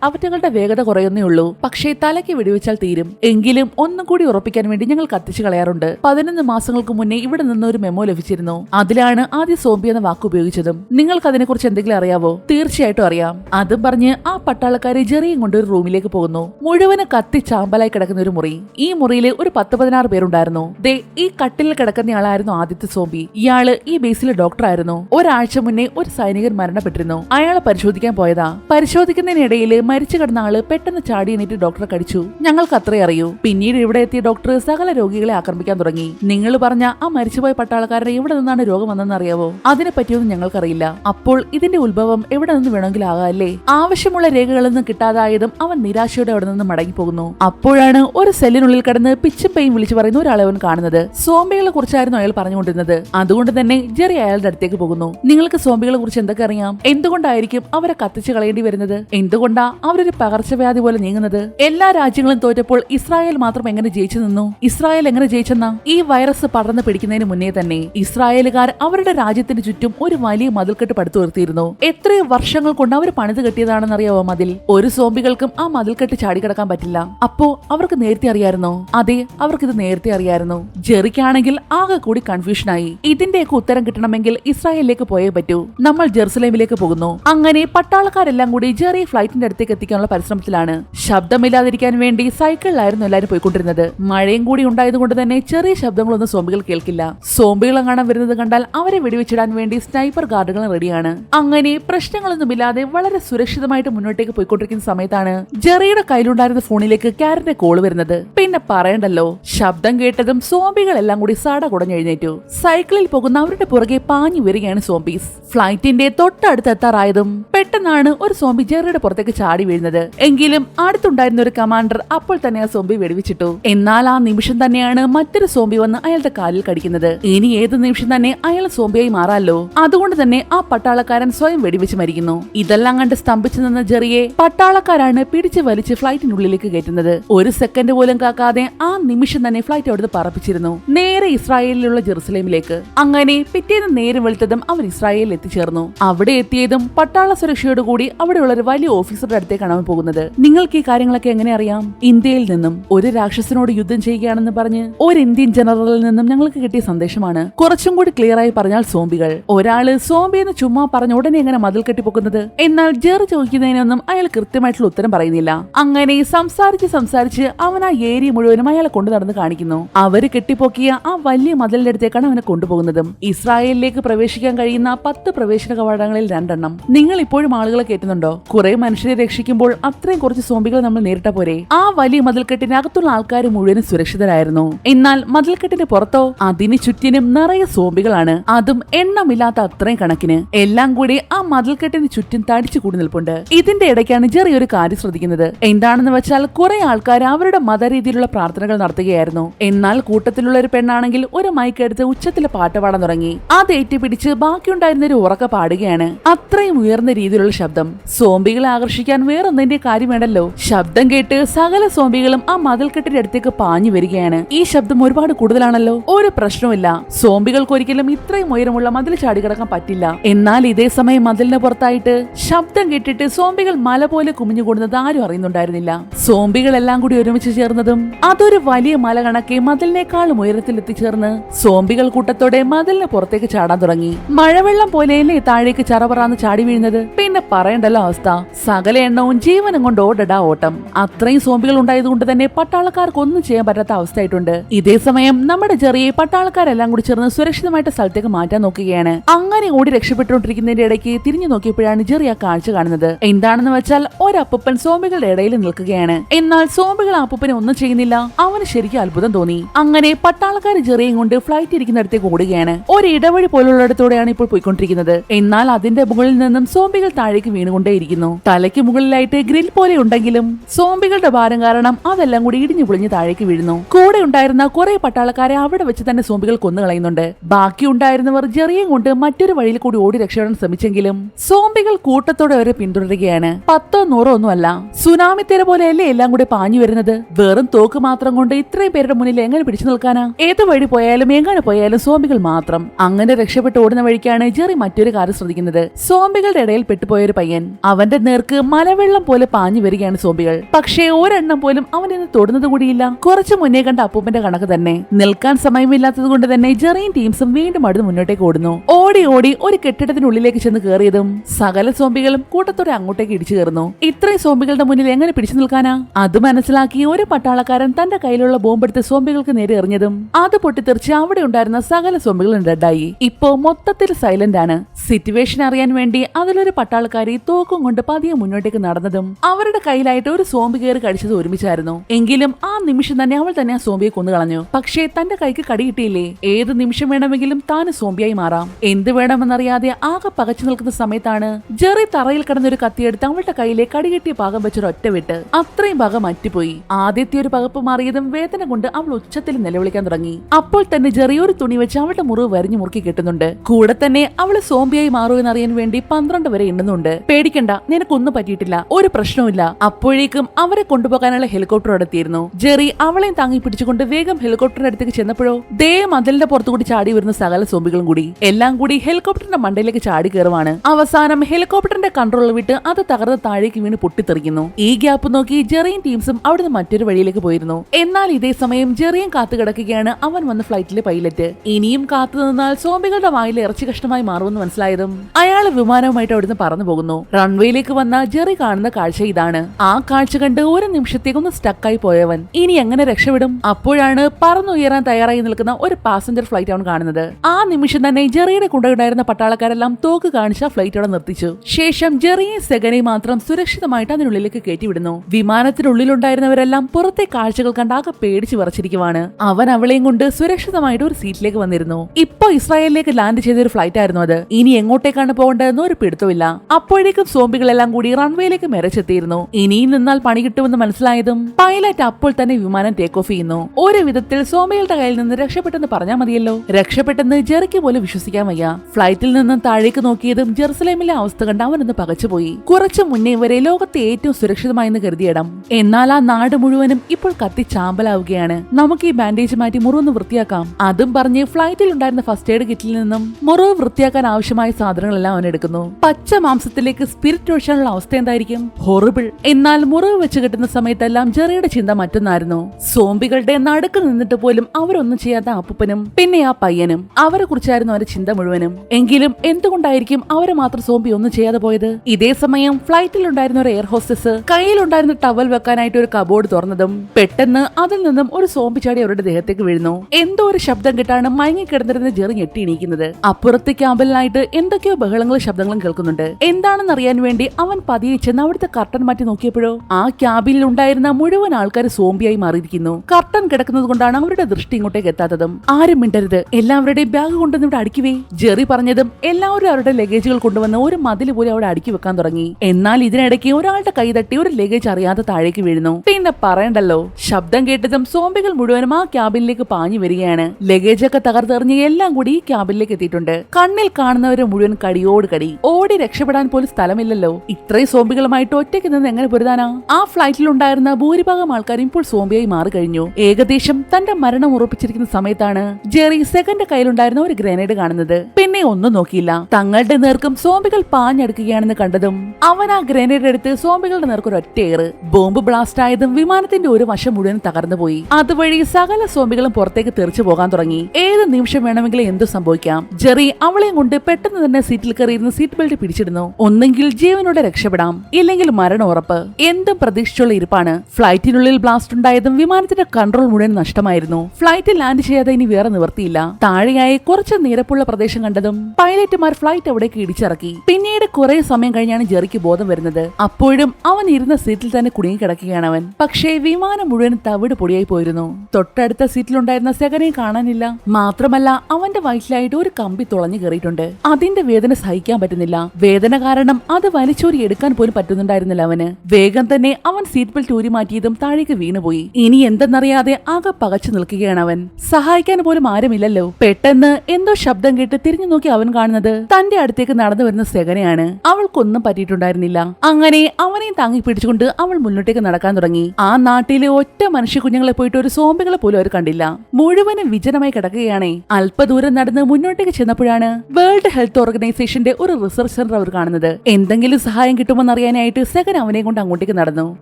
അവറ്റകളുടെ വേഗത കുറയുന്നേ ഉള്ളൂ. പക്ഷേ തലയ്ക്ക് വെടിവെച്ചാൽ തീരും. എങ്കിലും ഒന്നും കൂടി ഉറപ്പിക്കാൻ വേണ്ടി ഞങ്ങൾ കത്തിച്ചു കളയാറുണ്ട്. പതിനൊന്ന് മാസങ്ങൾക്ക് മുന്നേ ഇവിടെ നിന്ന് ഒരു മെമ്മോ ലഭിച്ചിരുന്നു. അതിലാണ് ആദ്യ സോംബി എന്ന വാക്ക് ഉപയോഗിച്ചതും. നിങ്ങൾക്ക് അതിനെക്കുറിച്ച് എന്തെങ്കിലും അറിയാവോ? തീർച്ചയായിട്ടും അറിയാം. അതും പറഞ്ഞ് ആ പട്ടാളക്കാരെ ജെറിയും കൊണ്ട് ഒരു റൂമിലേക്ക് പോകുന്നു. മുഴുവൻ കത്തി ചാമ്പലായി കിടക്കുന്ന ഒരു മുറി. ഈ മുറിയിൽ ഒരു പത്ത് പതിനാറ് പേരുണ്ടായിരുന്നു. ദേ ഈ കട്ടിലിൽ കിടക്കുന്നയാളായിരുന്നു ആദ്യത്തെ സോംബി. ഇയാൾ ഈ ബേസിലെ ഡോക്ടറായിരുന്നു ഒരാഴ്ച മുന്നേ ഒരു സൈനികൻ മരണപ്പെട്ടിരുന്നു. അയാളെ പരിശോധിക്കാൻ പോയതാ. പരിശോധിക്കുന്നതിനിടയിൽ മരിച്ചു കിടന്ന ആൾ പെട്ടെന്ന് ചാടി എണീറ്റ് ഡോക്ടറെ കടിച്ചു. ഞങ്ങൾക്ക് അത്രേ അറിയൂ. പിന്നീട് ഇവിടെ എത്തിയ ഡോക്ടർ സകല രോഗികളെ ആക്രമിക്കാൻ തുടങ്ങി. നിങ്ങൾ പറഞ്ഞ ആ മരിച്ചുപോയ പട്ടാളക്കാരനെ ഇവിടെ നിന്നാണ് രോഗം വന്നതെന്ന് അറിയാവോ? അതിനെ പറ്റിയൊന്നും ഞങ്ങൾക്കറിയില്ല. അപ്പോൾ ഇതിന്റെ ഉത്ഭവം എവിടെ നിന്ന് വേണമെങ്കിലും ആകാല്ലേ? ആവശ്യമുള്ള രേഖകളൊന്നും കിട്ടാതായതും അവൻ നിരാശയോടെ അവിടെ നിന്ന് മടങ്ങിപ്പോകുന്നു. അപ്പോഴാണ് ഒരു സെല്ലിനുള്ളിൽ കിടന്ന് പിച്ചും പെയും വിളിച്ചു പറയുന്ന ഒരാളെ അവൻ കാണുന്നത്. സോംബികളെ കുറിച്ചായിരുന്നു അയാൾ പറഞ്ഞുകൊണ്ടിരുന്നത്. അതുകൊണ്ട് തന്നെ ജെറി അയാളുടെ അടുത്തേക്ക് പോകുന്നു. നിങ്ങൾക്ക് സോംബികളെ കുറിച്ച് എന്തൊക്കെ അറിയാം? എന്തുകൊണ്ടായിരിക്കും അവരെ കത്തിച്ചു കളയേണ്ടി വരുന്നത്? എന്തുകൊണ്ടാ അവരൊരു പകർച്ചവ്യാധി പോലെ നീങ്ങുന്നത്? എല്ലാ രാജ്യങ്ങളും തോറ്റപ്പോൾ ഇസ്രായേൽ മാത്രം എങ്ങനെ ജയിച്ചു നിന്നു? ഇസ്രായേൽ എങ്ങനെ ജയിച്ചെന്ന? ഈ വൈറസ് പടർന്നു പിടിക്കുന്നതിന് മുന്നേ തന്നെ ഇസ്രായേലുകാർ അവരുടെ രാജ്യത്തിന് ചുറ്റും ഒരു വലിയ മതിൽക്കെട്ട് പടുത്തു നിർത്തിയിരുന്നു എത്രയോ വർഷങ്ങൾ കൊണ്ട് അവർ പണിത് കെട്ടിയതാണെന്ന് അറിയാവോ മതിൽ? ഒരു സോംബികൾക്കും ആ മതിൽക്കെട്ട് ചാടിക്കിടക്കാൻ പറ്റില്ല. അപ്പോ അവർക്ക് നേരത്തെ അറിയായിരുന്നോ? അതെ അവർക്കിത് നേരത്തെ അറിയായിരുന്നു. ജെറിക്കാണെങ്കിൽ ആകെ കൂടി കൺഫ്യൂഷനായി. ഇതിന്റെയൊക്കെ ഉത്തരം കിട്ടണമെങ്കിൽ ഇസ്രായേലിലേക്ക് പോയേ പറ്റൂ. നമ്മൾ ജെറുസലേമിലേക്ക് പോകുന്നു. അങ്ങനെ പട്ടാളക്കാരെല്ലാം കൂടി ജെറി ഫ്ലൈറ്റിന്റെ അടുത്തേക്ക് എത്തിക്കാനുള്ള പരിശ്രമത്തിലാണ്. ശബ്ദമില്ലാതിരിക്കാൻ വേണ്ടി സൈക്കിളിലായിരുന്നു എല്ലാവരും പോയിക്കൊണ്ടിരുന്നത്. മഴയും കൂടി ഉണ്ടായതുകൊണ്ട് തന്നെ ചെറിയ ശബ്ദങ്ങളൊന്നും സോംബികൾ കേൾക്കില്ല. സോംബികളെ കാണാൻ വരുന്നത് കണ്ടാൽ അവരെ വെടിവെച്ചിടാൻ വേണ്ടി സ്നൈപ്പർ ഗാർഡുകൾ റെഡിയാണ്. അങ്ങനെ പ്രശ്നങ്ങളൊന്നുമില്ലാതെ വളരെ സുരക്ഷിതമായിട്ട് മുന്നോട്ടേക്ക് പോയിക്കൊണ്ടിരിക്കുന്ന സമയത്താണ് ജെറിയുടെ കയ്യിലുണ്ടായിരുന്ന ഫോണിലേക്ക് കാരന്റെ കോൾ വരുന്നത്. പിന്നെ പറയണ്ടല്ലോ ശബ്ദം കേട്ടതും സോംബികളെല്ലാം കൂടി സാട കുടഞ്ഞെഴുന്നേറ്റു. സൈക്കിളിൽ പോകുന്ന അവരുടെ പുറകെ പാഞ്ഞു വരികയാണ് സോംബീസ് ഫ്ലൈറ്റിന്റെ തൊട്ടടുത്ത് എത്താറായതും പെട്ടെന്നാണ് ഒരു സോംബി ജെറിയുടെ പുറത്തേക്ക് ചാടി വീഴുന്നത്. എങ്കിലും അടുത്തുണ്ടായിരുന്ന ഒരു കമാൻഡർ അപ്പോൾ തന്നെ ആ സോംബി വെടിവെച്ചിട്ടു. എന്നാൽ ആ നിമിഷം തന്നെയാണ് മറ്റൊരു സോംബി വന്ന് അയാളുടെ കാലിൽ കടിക്കുന്നത്. ഇനി ഏത് നിമിഷം തന്നെ അയാൾ സോംബിയായി മാറാല്ലോ അതുകൊണ്ട് തന്നെ ആ പട്ടാളക്കാരൻ സ്വയം വെടിവെച്ച് മരിക്കുന്നു. ഇതെല്ലാം കണ്ട് സ്തംഭിച്ചു നിന്ന ജെറിയെ പട്ടാളക്കാരാണ് പിടിച്ച് വലിച്ച് ഫ്ലൈറ്റിനുള്ളിലേക്ക് കയറ്റുന്നത്. ഒരു സെക്കൻഡ് പോലും കാക്കാതെ ആ നിമിഷം തന്നെ ഫ്ലൈറ്റ് അവിടുന്ന് പറപ്പിച്ചിരുന്നു. നേരെ ഇസ്രായേലിലുള്ള ജെറുസലേമിലേക്ക്. അങ്ങനെ പിറ്റേന്ന് നേരെ വെളുത്തതും അവർ ഇസ്രായേലിൽ എത്തിച്ചേർന്നു. അവിടെ എത്തിയതും പട്ടാള സുരക്ഷയോടുകൂടി അവിടെയുള്ള ഒരു വലിയ ഓഫീസറുടെ അടുത്തേക്കാണ് അവൻ പോകുന്നത്. നിങ്ങൾക്ക് ഈ കാര്യങ്ങളൊക്കെ എങ്ങനെ അറിയാം? ഇന്ത്യയിൽ നിന്നും ഒരു രാക്ഷസനോട് യുദ്ധം ചെയ്യുകയാണെന്ന് പറഞ്ഞ് ഒരു ഇന്ത്യൻ ജനറലിൽ നിന്നും ഞങ്ങൾക്ക് കിട്ടിയ സന്ദേശമാണ്. കുറച്ചും കൂടി ക്ലിയർ ആയി പറഞ്ഞാൽ സോംബികൾ. ഒരാൾ സോംബി എന്ന് ചുമ്മാ പറഞ്ഞ ഉടനെ എങ്ങനെ മതിൽ കെട്ടിപ്പോക്കുന്നത് എന്നാൽ ജെറി ചോദിക്കുന്നതിനൊന്നും അയാൾ കൃത്യമായിട്ടുള്ള ഉത്തരം പറയുന്നില്ല. അങ്ങനെ സംസാരിച്ച് സംസാരിച്ച് അവൻ ആ ഏരിയ മുഴുവനും അയാളെ കൊണ്ടു നടന്ന് കാണിക്കുന്നു. അവർ കെട്ടിപ്പോക്കിയ ആ വലിയ മതിലിന്റെ അടുത്തേക്കാണ് അവനെ കൊണ്ടുപോകുന്നതും ഇസ്രായേലിലേക്ക് പ്രവേശിക്കാൻ കഴിയുന്ന പത്ത് പ്രവേശന കവാടങ്ങളിൽ രണ്ടെണ്ണം. നിങ്ങൾ ഇപ്പോഴും ആളുകളെ കയറ്റുന്നുണ്ടോ? കുറെ മനുഷ്യരെ രക്ഷിക്കുമ്പോൾ അത്രയും കുറച്ച് സോംബികൾ നമ്മൾ നേരിട്ട പോരെ ആ വലിയ മതിൽക്കെട്ടിനകത്തുള്ള ആൾക്കാർ മുഴുവനും സുരക്ഷിതരായിരുന്നു. എന്നാൽ മതിൽക്കെട്ടിന്റെ പുറത്തോ അതിന് ചുറ്റിനും നിറയെ സോംബികളാണ്. അതും എണ്ണമില്ലാത്ത അത്രയും കണക്കിന്. എല്ലാം കൂടി ആ മതിൽക്കെട്ടിന് ചുറ്റും തടിച്ചു കൂടി നിൽപ്പുണ്ട്. ഇതിന്റെ ഇടയ്ക്കാണ് ജെറി ഒരു കാര്യം ശ്രദ്ധിക്കുന്നത്. എന്താണെന്ന് വെച്ചാൽ കുറെ ആൾക്കാർ അവരുടെ മതരീതിയിലുള്ള പ്രാർത്ഥനകൾ നടത്തുകയായിരുന്നു. എന്നാൽ കൂട്ടത്തിലുള്ള ഒരു പെണ്ണാണെങ്കിൽ ഒരു മൈക്കെടുത്ത് ഉച്ചത്തിൽ പാട്ട് പാടാൻ തുടങ്ങി. അത് ഏറ്റുപിടിച്ച് ബാക്കിയുണ്ടായിരുന്ന ഒരു ഉറക്ക പാടുകയാണ്. അത്രയും ഉയർന്ന രീതിയിലുള്ള ശബ്ദം. സോംബികളെ ആകർഷിക്കാൻ വേറൊന്നിന്റെ കാര്യം വേണ്ടല്ലോ. ശബ്ദം കേട്ട് സകല സോംബികളും ആ മതിൽക്കെട്ടിന്റെ അടുത്തേക്ക് പാഞ്ഞു വരികയാണ്. ഈ ശബ്ദം ഒരുപാട് കൂടുതലാണല്ലോ. ഒരു പ്രശ്നവുമില്ല. സോംബികൾക്ക് ഒരിക്കലും ഇത്രയും ഉയരമുള്ള മതിൽ ചാടിക്കിടക്കാൻ പറ്റില്ല. എന്നാൽ ഇതേ സമയം മതിലിന് പുറത്തായിട്ട് ശബ്ദം കേട്ടിട്ട് സോംബികൾ മല പോലെ കുമിഞ്ഞുകൂടുന്നത് ആരും അറിയുന്നുണ്ടായിരുന്നില്ല. സോംബികളെല്ലാം കൂടി ഒരുമിച്ച് ചേർന്നതും അതൊരു വലിയ മല കണക്കെ മതിലിനേക്കാളും ഉയരത്തിൽ എത്തിച്ചേർന്ന് സോംബികൾ കൂട്ടത്തോടെ മതിലിന് പുറത്തേക്ക് ചാടാൻ തുടങ്ങി. മഴവെള്ളം പോലെയല്ലേ താഴേക്ക് ചറപറാന്ന് ചാടി വീഴുന്നത്? പിന്നെ പറയണ്ടല്ലോ അവസ്ഥ. സകല എണ്ണവും ജീവനും കൊണ്ട് ഓടടാ ഓട്ടം. അത്രയും സോംബികൾ ഉണ്ടായതുകൊണ്ട് തന്നെ പട്ടാളക്കാർക്ക് ഒന്നും ചെയ്യാൻ പറ്റാത്ത അവസ്ഥയായിട്ടുണ്ട്. ഇതേ സമയം നമ്മുടെ ചെറിയ പട്ടാളക്കാരെല്ലാം കൂടി ചേർന്ന് സുരക്ഷിതമായിട്ട് സ്ഥലത്തേക്ക് മാറ്റാൻ നോക്കുകയാണ്. അങ്ങനെ ഓടി രക്ഷപ്പെട്ടുകൊണ്ടിരിക്കുന്നതിന്റെ ഇടയ്ക്ക് തിരിഞ്ഞു നോക്കിയപ്പോഴാണ് ജെറി ആ കാഴ്ച കാണുന്നത്. എന്താണെന്ന് വെച്ചാൽ ഒരപ്പൂപ്പൻ സോംബികളുടെ ഇടയിൽ നിൽക്കുകയാണ്. എന്നാൽ സോംബികൾ അപ്പൂപ്പനെ ഒന്നും ചെയ്യുന്നില്ല. അവന് ശരിക്കും അത്ഭുതം തോന്നി. അങ്ങനെ പട്ടാളക്കാർ ജെറിയും കൊണ്ട് ഫ്ലൈറ്റ് ഇരിക്കുന്നിടത്തേക്ക് ഓടുകയാണ്. ഒരു ഇടവഴി പോലുള്ളിടത്തോടെയാണ് ഇപ്പോൾ പോയിക്കൊണ്ടിരിക്കുന്നത്. എന്നാൽ അതിന്റെ മുകളിൽ നിന്നും സോംബികൾ താഴേക്ക് വീണുകൊണ്ടേയിരിക്കുന്നു. തലയ്ക്ക് മുകളിലായിട്ട് ഗ്രിൽ പോലെ ഉണ്ടെങ്കിലും സോംബികളുടെ ഭാരം കാരണം അതെല്ലാം കൂടി ഇടിഞ്ഞു പൊളിഞ്ഞ് താഴേക്ക് വീഴുന്നു. കൂടെ ഉണ്ടായിരുന്ന കുറെ പട്ടാളക്കാരെ അവിടെ വെച്ച് തന്നെ സോംബികൾ കൊന്നുകളയുന്നുണ്ട്. ബാക്കി ഉണ്ടായിരുന്നവർ ജെറിയും കൊണ്ട് മറ്റൊരു വഴിയിൽ കൂടി ഓടി രക്ഷപ്പെടാൻ ശ്രമിച്ചെങ്കിലും സോംബികൾ കൂട്ടത്തോടെ അവരെ പിന്തുടരുകയാണ്. പത്തോ നൂറോ ഒന്നുമല്ല സുനാമി തിര പോലെയല്ലേ എല്ലാം കൂടി പാഞ്ഞു വരുന്നത്? വെറും തോക്ക് മാത്രം കൊണ്ട് ഇത്രയും പേരുടെ മുന്നിൽ എങ്ങനെ പിടിച്ചു നിൽക്കാനാ? ഏത് വഴി പോയാലും എങ്ങനെ പോയാലും സോംബികൾ മാത്രം അങ്ങനെ രക്ഷപ്പെട്ട് ഓടുന്ന വഴിക്കാണ് ജെറി മറ്റൊരു കാര്യം ശ്രദ്ധിക്കുന്നത്. സോംബികളുടെ ഇടയിൽ പെട്ടുപോയ ഒരു പയ്യൻ അവന്റെ നേർക്ക് മലവെള്ളം പോലെ പാഞ്ഞു വരികയാണ് സോംബികൾ. പക്ഷേ ഒരെണ്ണം പോലും അവൻ ഇന്ന് തൊടുന്നത് കൂടിയില്ല. കുറച്ചു മുന്നേ കണ്ട അപ്പൂപ്പന്റെ കണക്ക് തന്നെ. നിൽക്കാൻ സമയമില്ലാത്തത് കൊണ്ട് തന്നെ ജെറിയും ടീംസും വീണ്ടും അടുത്ത് മുന്നോട്ടേക്ക് ഓടുന്നു. ഓടി ഓടി ഒരു കെട്ടിടത്തിനുള്ളിലേക്ക് ചെന്ന് കയറിയതും സകല സോംബികളും കൂട്ടത്തോടെ അങ്ങോട്ടേക്ക് ഇടിച്ചു കയറുന്നു. ഇത്രയും സോംബികളുടെ മുന്നിൽ എങ്ങനെ പിടിച്ചു നിൽക്കാനാ? അത് മനസ്സിലാക്കി ഒരു പട്ടാളക്കാരൻ തന്റെ കയ്യിലുള്ള ബോംബെടുത്ത് സോംബികൾക്ക് നേരെ എറിഞ്ഞതും അത് പൊട്ടിത്തെറിച്ച് അവിടെ ഉണ്ടായിരുന്ന സകല സോംബികളും ഡെഡായി ഇപ്പോ മൊത്തത്തിൽ സൈലന്റ് ആണ്. സിറ്റുവേഷൻ അറിയാൻ വേണ്ടി അതിലൊരു പട്ടാളക്കാരി തോക്കും കൊണ്ട് പതിയെ മുന്നോട്ടേക്ക് നടന്നതും അവരുടെ കയ്യിലായിട്ട് ഒരു സോംബി കയറി കടിച്ചത് ഒരുമിച്ചായിരുന്നു. എങ്കിലും ആ നിമിഷം തന്നെ അവൾ തന്നെ ആ സോംബിയെ കൊന്നു കളഞ്ഞു പക്ഷേ തന്റെ കൈക്ക് കടി കിട്ടിയില്ലേ? ഏത് നിമിഷം വേണമെങ്കിലും താൻ സോംബിയായി മാറാം. എന്ത് വേണമെന്നറിയാതെ ആകെ പകച്ചു നിൽക്കുന്ന സമയത്താണ് ജെറി തറയിൽ കിടന്നൊരു കത്തിയെടുത്ത് അവളുടെ കയ്യിലെ കടികെട്ടിയ ഭാഗം വെച്ചൊരു ഒറ്റ വിട്ട് അത്രയും ഭാഗം അറ്റുപോയി ആദ്യത്തെ ഒരു പകപ്പ് മാറിയതും വേദന കൊണ്ട് അവൾ ഉച്ചത്തിൽ നിലവിളിക്കാൻ തുടങ്ങി. അപ്പോൾ തന്നെ ജെറി ഒരു തുണി വെച്ച് അവളുടെ മുറിവ് വരിഞ്ഞു മുറുക്കി കിട്ടുന്നുണ്ട്. കൂടെ തന്നെ അവൾ സോംബിയായി മാറുമെന്നറിയാൻ വേണ്ടി പന്ത്രണ്ട് വരെ എണ്ണുന്നുണ്ട്. പേടിക്കണ്ട നിനക്കൊന്നും പറ്റിയിട്ടില്ല ഒരു പ്രശ്നവുമില്ല. അപ്പോഴേക്കും അവരെ കൊണ്ടുപോകാനുള്ള ഹെലികോപ്റ്റർ അടുത്തിരുന്നു ജെറി അവളെയും താങ്ങി പിടിച്ചുകൊണ്ട് വേഗം ഹെലികോപ്റ്ററിന്റെ അടുത്തേക്ക് ചെന്നപ്പോഴോ ദേ മതിലിന്റെ പുറത്തുകൂടി ചാടി വരുന്ന സകല സോംബികളും കൂടി. എല്ലാം കൂടി ഹെലികോപ്റ്ററിന്റെ മണ്ടയിലേക്ക് ചാടി കയറുവാണ്. അവസാനം ഹെലികോപ്റ്ററിന്റെ കൺട്രോൾ വിട്ട് അത് തകർന്ന് താഴേക്ക് വീണ് പൊട്ടിത്തെറിക്കുന്നു. ഈ ഗ്യാപ്പ് നോക്കി ജെറിയും ടീംസും അവിടുന്ന് മറ്റൊരു വഴിയിലേക്ക് പോയിരുന്നു. എന്നാൽ ഇതേ സമയം ജെറിയും കാത്തു കിടക്കുകയാണ് അവൻ വന്ന ഫ്ലൈറ്റിലെ പൈലറ്റ്. ഇനിയും കാത്തു നിന്നാൽ സോംബികളുടെ വായിൽ ഇറച്ചി കഷ്ണമായി മാറുമെന്ന് മനസ്സിലായതും അയാൾ വിമാനവുമായിട്ട് അവിടുന്ന് പറന്നു പോകുന്നു. റൺവേയിലേക്ക് വന്ന ജെറി കാണുന്ന കാഴ്ച ഇതാണ്. ആ കാഴ്ച കണ്ട് ഒരു നിമിഷത്തേക്കൊന്ന് സ്റ്റക്കായി പോയവൻ. ഇനി എങ്ങനെ രക്ഷപ്പെടും? അപ്പോഴാണ് പറന്നുയരാൻ തയ്യാറായി നിൽക്കുന്ന ഒരു പാസഞ്ചർ ഫ്ലൈറ്റ് അവൻ കാണുന്നത്. ആ നിമിഷം തന്നെ ജെറിയുടെ കൂടെയുണ്ടായിരുന്ന പട്ടാളക്കാരെല്ലാം തോക്ക് കാണിച്ച ഫ്ലൈറ്റ് അവിടെ നിർത്തിച്ചു. ശേഷം ജെറിയെ സെഗനെ മാത്രം സുരക്ഷിതമായിട്ട് അതിനുള്ളിലേക്ക് കയറ്റിവിടുന്നു വിമാനത്തിനുള്ളിലുണ്ടായിരുന്നവരെല്ലാം പുറത്തെ കാഴ്ചകൾ കണ്ട് ആകെ പേടിച്ചു വിറച്ചിരിക്കുവാണ്. അവൻ അവളെയും കൊണ്ട് സുരക്ഷിതമായിട്ട് ഒരു സീറ്റിലേക്ക് വന്നിരുന്നു. ഇപ്പൊ ഇസ്രായേലിലേക്ക് ലാൻഡ് ചെയ്ത ഒരു ഫ്ലൈറ്റ് ആയിരുന്നു അത്. ഇനി എങ്ങോട്ടേക്കാണ് പോകേണ്ടതെന്ന് ഒരു പിടുത്തമില്ല അപ്പോഴേക്കും സോംബികളെല്ലാം കൂടി റൺവേയിലേക്ക് മെരച്ചെത്തിയിരുന്നു. ഇനിയും നിന്നാൽ പണി കിട്ടുമെന്ന് മനസ്സിലായതും പൈലറ്റ് അപ്പോൾ തന്നെ വിമാനം ടേക്ക് ഓഫ് ചെയ്യുന്നു. ഒരു വിധത്തിൽ സോമയുടെ കയ്യിൽ നിന്ന് രക്ഷപ്പെട്ടെന്ന് പറഞ്ഞാൽ മതിയല്ലോ. രക്ഷപ്പെട്ടെന്ന് ജെറിക്ക് പോലും വിശ്വസിക്കാൻ വയ്യ. ഫ്ലൈറ്റിൽ നിന്നും താഴേക്ക് നോക്കിയതും ജെറുസലേമിലെ അവസ്ഥ കണ്ട് അവനൊന്ന് പകച്ചുപോയി. കുറച്ചു മുന്നേ വരെ ലോകത്തെ ഏറ്റവും സുരക്ഷിതമായെന്ന് കരുതിയിടം എന്നാൽ ആ നാട് മുഴുവനും ഇപ്പോൾ കത്തി ചാമ്പലാവുകയാണ് നമുക്ക് ഈ ബാൻഡേജ് മാറ്റി മുറിവൊന്ന് വൃത്തിയാക്കാം. അതും പറഞ്ഞ് ഫ്ലൈറ്റിൽ ഉണ്ടായിരുന്ന ഫസ്റ്റ് എയ്ഡ് കിറ്റിൽ നിന്നും മുറിവ് വൃത്തിയാക്കാൻ ആവശ്യമായ സാധനങ്ങളെല്ലാം അവൻ എടുക്കുന്നു. പച്ച മാംസത്തിലേക്ക് സ്പിരിറ്റ് ഒഴിച്ചാനുള്ള അവസ്ഥ എന്തായിരിക്കും? ഹൊറിബിൾ എന്നാൽ മുറിവ് വെച്ച് കിട്ടുന്ന സമയത്തെല്ലാം ജെറിയുടെ ചിന്ത മറ്റൊന്നായിരുന്നു. സോംബികളുടെ നടുക്ക് നിന്നിട്ട് പോലും അവരൊന്നും ചെയ്യാത്ത അപ്പൂപ്പനും പിന്നെ ആ പയ്യനും. അവരെ കുറിച്ചായിരുന്നു അവരുടെ ചിന്ത മുഴുവനും. എങ്കിലും എന്തുകൊണ്ടായിരിക്കും അവരെ മാത്രം സോംബി ഒന്നും ചെയ്യാതെ പോയത്? ഇതേ സമയം ഫ്ലൈറ്റിൽ ഉണ്ടായിരുന്ന ഒരു എയർ ഹോസ്റ്റസ് കയ്യിലുണ്ടായിരുന്ന ടവൽ വെക്കാനായിട്ട് ഒരു കബോർഡ് തുറന്നതും പെട്ടെന്ന് അതിൽ നിന്നും ഒരു സോംബി ചാടി അവരുടെ ദേഹത്തേക്ക് വീഴുന്നു. എന്തോ ഒരു ശബ്ദം കേട്ടാണ് മയങ്ങി കിടന്നിരുന്ന ജെറി ഞെട്ടി എണീക്കുന്നത് അപ്പുറത്തെ ക്യാമ്പലിനായിട്ട് എന്തൊക്കെയോ ബഹളങ്ങളും ശബ്ദങ്ങളും കേൾക്കുന്നുണ്ട്. എന്താണെന്ന് അറിയാൻ വേണ്ടി അവൻ പതിയെ ചെന്ന് അവിടുത്തെ കർട്ടൻ മാറ്റി നോക്കിയപ്പോഴോ ആ ക്യാബിനിൽ ഉണ്ടായിരുന്ന മുഴുവൻ ആൾക്കാർ സോംബിയായി മാറിയിരിക്കുന്നു. കർട്ടൻ കിടക്കുന്നത് കൊണ്ടാണ് അവരുടെ ദൃഷ്ടി ഇങ്ങോട്ടേക്ക് എത്താത്തതും. ആരും മിണ്ടരുത്. എല്ലാവരുടെയും ബാഗ് കൊണ്ടുവന്ന് ഇവിടെ അടിക്കുവേ ജെറി പറഞ്ഞതും എല്ലാവരും അവരുടെ ലഗേജുകൾ കൊണ്ടുവന്ന് ഒരു മതിൽ പോലെ അവിടെ അടുക്കി വെക്കാൻ തുടങ്ങി. എന്നാൽ ഇതിനിടയ്ക്ക് ഒരാളുടെ കൈ തട്ടി ഒരു ലഗേജ് അറിയാതെ താഴേക്ക് വീഴുന്നു. പിന്നെ പറയണ്ടല്ലോ. ശബ്ദം കേട്ടതും സോംബികൾ മുഴുവനും ആ ക്യാബിനിലേക്ക് പാഞ്ഞു വരികയാണ്. ലഗേജ് ഒക്കെ തകർത്തെറിഞ്ഞ് എല്ലാം കൂടി ഈ ക്യാബിനിലേക്ക് എത്തിയിട്ടുണ്ട്. കണ്ണിൽ കാണുന്നവരെ മുഴുവൻ കടിയോട് കടി. ഓടി രക്ഷപ്പെടാൻ പോലും സ്ഥലമില്ലല്ലോ. ഇത്രയും സോംബികളുമായിട്ട് ഒറ്റയ്ക്ക് നിന്ന് എങ്ങനെ പൊരുതാനാ? ആ ഫ്ലൈറ്റിൽ ഉണ്ടായിരുന്ന ഭൂരിഭാഗം ആൾക്കാരും ഇപ്പോൾ സോംബിയായി മാറി കഴിഞ്ഞു. ഏകദേശം തന്റെ മരണം ഉറപ്പിച്ചിരിക്കുന്ന സമയത്താണ് ജെറി സെക്കൻഡ് കയ്യിലുണ്ടായിരുന്ന ഒരു ഗ്രനേഡ് കാണുന്നത്. പിന്നെ ഒന്നും നോക്കിയില്ല. തങ്ങളുടെ നേർക്കും സോംബികൾ പാഞ്ഞടുക്കുകയാണെന്ന് കണ്ടതും അവൻ ആ ഗ്രനേഡ് എടുത്ത് സോംബികളുടെ നേർക്കൊരു ഒറ്റയേറ് ബോംബ് ബ്ലാസ്റ്റ് ആയതും വിമാനത്തിന്റെ ഒരു വശം മുഴുവൻ തകർന്നു പോയി അതുവഴി സകല സോംബികളും പുറത്തേക്ക് തെറിച്ചു പോകാൻ തുടങ്ങി. ഏത് നിമിഷം വേണമെങ്കിൽ എന്തു സംഭവിക്കാം. ജെറി അവളെയും കൊണ്ട് പെട്ടെന്ന് തന്നെ സീറ്റിൽ കയറിയിരുന്ന സീറ്റ് ബെൽറ്റ് പിടിച്ചിടുന്നു. ഒന്നെങ്കിൽ ജീവനോടെ രക്ഷപ്പെടാം. ഇല്ലെങ്കിൽ മരണം ഉറപ്പ്. എന്തും പ്രതീക്ഷിച്ചുള്ള ഇരിപ്പാണ്. ഫ്ലൈറ്റിനുള്ളിൽ ബ്ലാസ്റ്റ് ഉണ്ടായതും വിമാനത്തിന്റെ കൺട്രോൾ മുഴുവൻ നഷ്ടമായിരുന്നു. ഫ്ലൈറ്റ് ലാൻഡ് ചെയ്യാതെ ഇനി വേറെ നിവർത്തിയില്ല താഴെയായി കുറച്ച് നിരപ്പുള്ള പ്രദേശം കണ്ടതും പൈലറ്റുമാർ ഫ്ലൈറ്റ് അവിടേക്ക് ഇടിച്ചിറക്കി. പിന്നീട് കുറെ സമയം കഴിഞ്ഞാണ് ജെറിക്ക് ബോധം വരുന്നത്. അപ്പോഴും അവൻ ഇരുന്ന സീറ്റിൽ തന്നെ കുടുങ്ങി കിടക്കുകയാണ് അവൻ. പക്ഷേ വിമാനം മുഴുവൻ തവിട് പൊടിയായി പോയിരുന്നു. തൊട്ടടുത്ത സീറ്റിലുണ്ടായിരുന്ന സെഗനെ കാണാനില്ല. മാത്രം മാത്രമല്ല അവന്റെ വയറ്റിലായിട്ട് ഒരു കമ്പി തുളഞ്ഞു കയറിയിട്ടുണ്ട്. അതിന്റെ വേദന സഹിക്കാൻ പറ്റുന്നില്ല. വേദന കാരണം അത് വലിച്ചൂരി എടുക്കാൻ പോലും പറ്റുന്നുണ്ടായിരുന്നില്ല അവന്. വേഗം തന്നെ അവൻ സീറ്റ് ബെൽറ്റ് ഊരി മാറ്റിയതും താഴേക്ക് വീണുപോയി. ഇനി എന്തെന്നറിയാതെ ആകെ പകച്ചു നിൽക്കുകയാണ് അവൻ. സഹായിക്കാൻ പോലും ആരുമില്ലല്ലോ. പെട്ടെന്ന് എന്തോ ശബ്ദം കേട്ട് തിരിഞ്ഞു നോക്കി അവൻ കാണുന്നത് തന്റെ അടുത്തേക്ക് നടന്നു വരുന്ന സെഗനെയാണ്. അവൾക്കൊന്നും പറ്റിയിട്ടുണ്ടായിരുന്നില്ല. അങ്ങനെ അവനെ താങ്ങി പിടിച്ചുകൊണ്ട് അവൾ മുന്നോട്ടേക്ക് നടക്കാൻ തുടങ്ങി. ആ നാട്ടിലെ ഒറ്റ മനുഷ്യ കുഞ്ഞുങ്ങളെ പോയിട്ട് ഒരു സോമ്പുകളെ പോലും അവർ കണ്ടില്ല. മുഴുവനും വിജനമായി കിടക്കുകയാണേ അല്പദൂരം നടന്ന് മുന്നോട്ടേക്ക് ചെന്നപ്പോഴാണ് വേൾഡ് ഹെൽത്ത് ഓർഗനൈസേഷന്റെ ഒരു റിസർച്ച് സെന്റർ അവർ കാണുന്നത്. എന്തെങ്കിലും സഹായം കിട്ടുമെന്ന് അറിയാനായിട്ട് സെഗൻ അവനെ കൊണ്ട് അങ്ങോട്ടേക്ക് നടന്നു.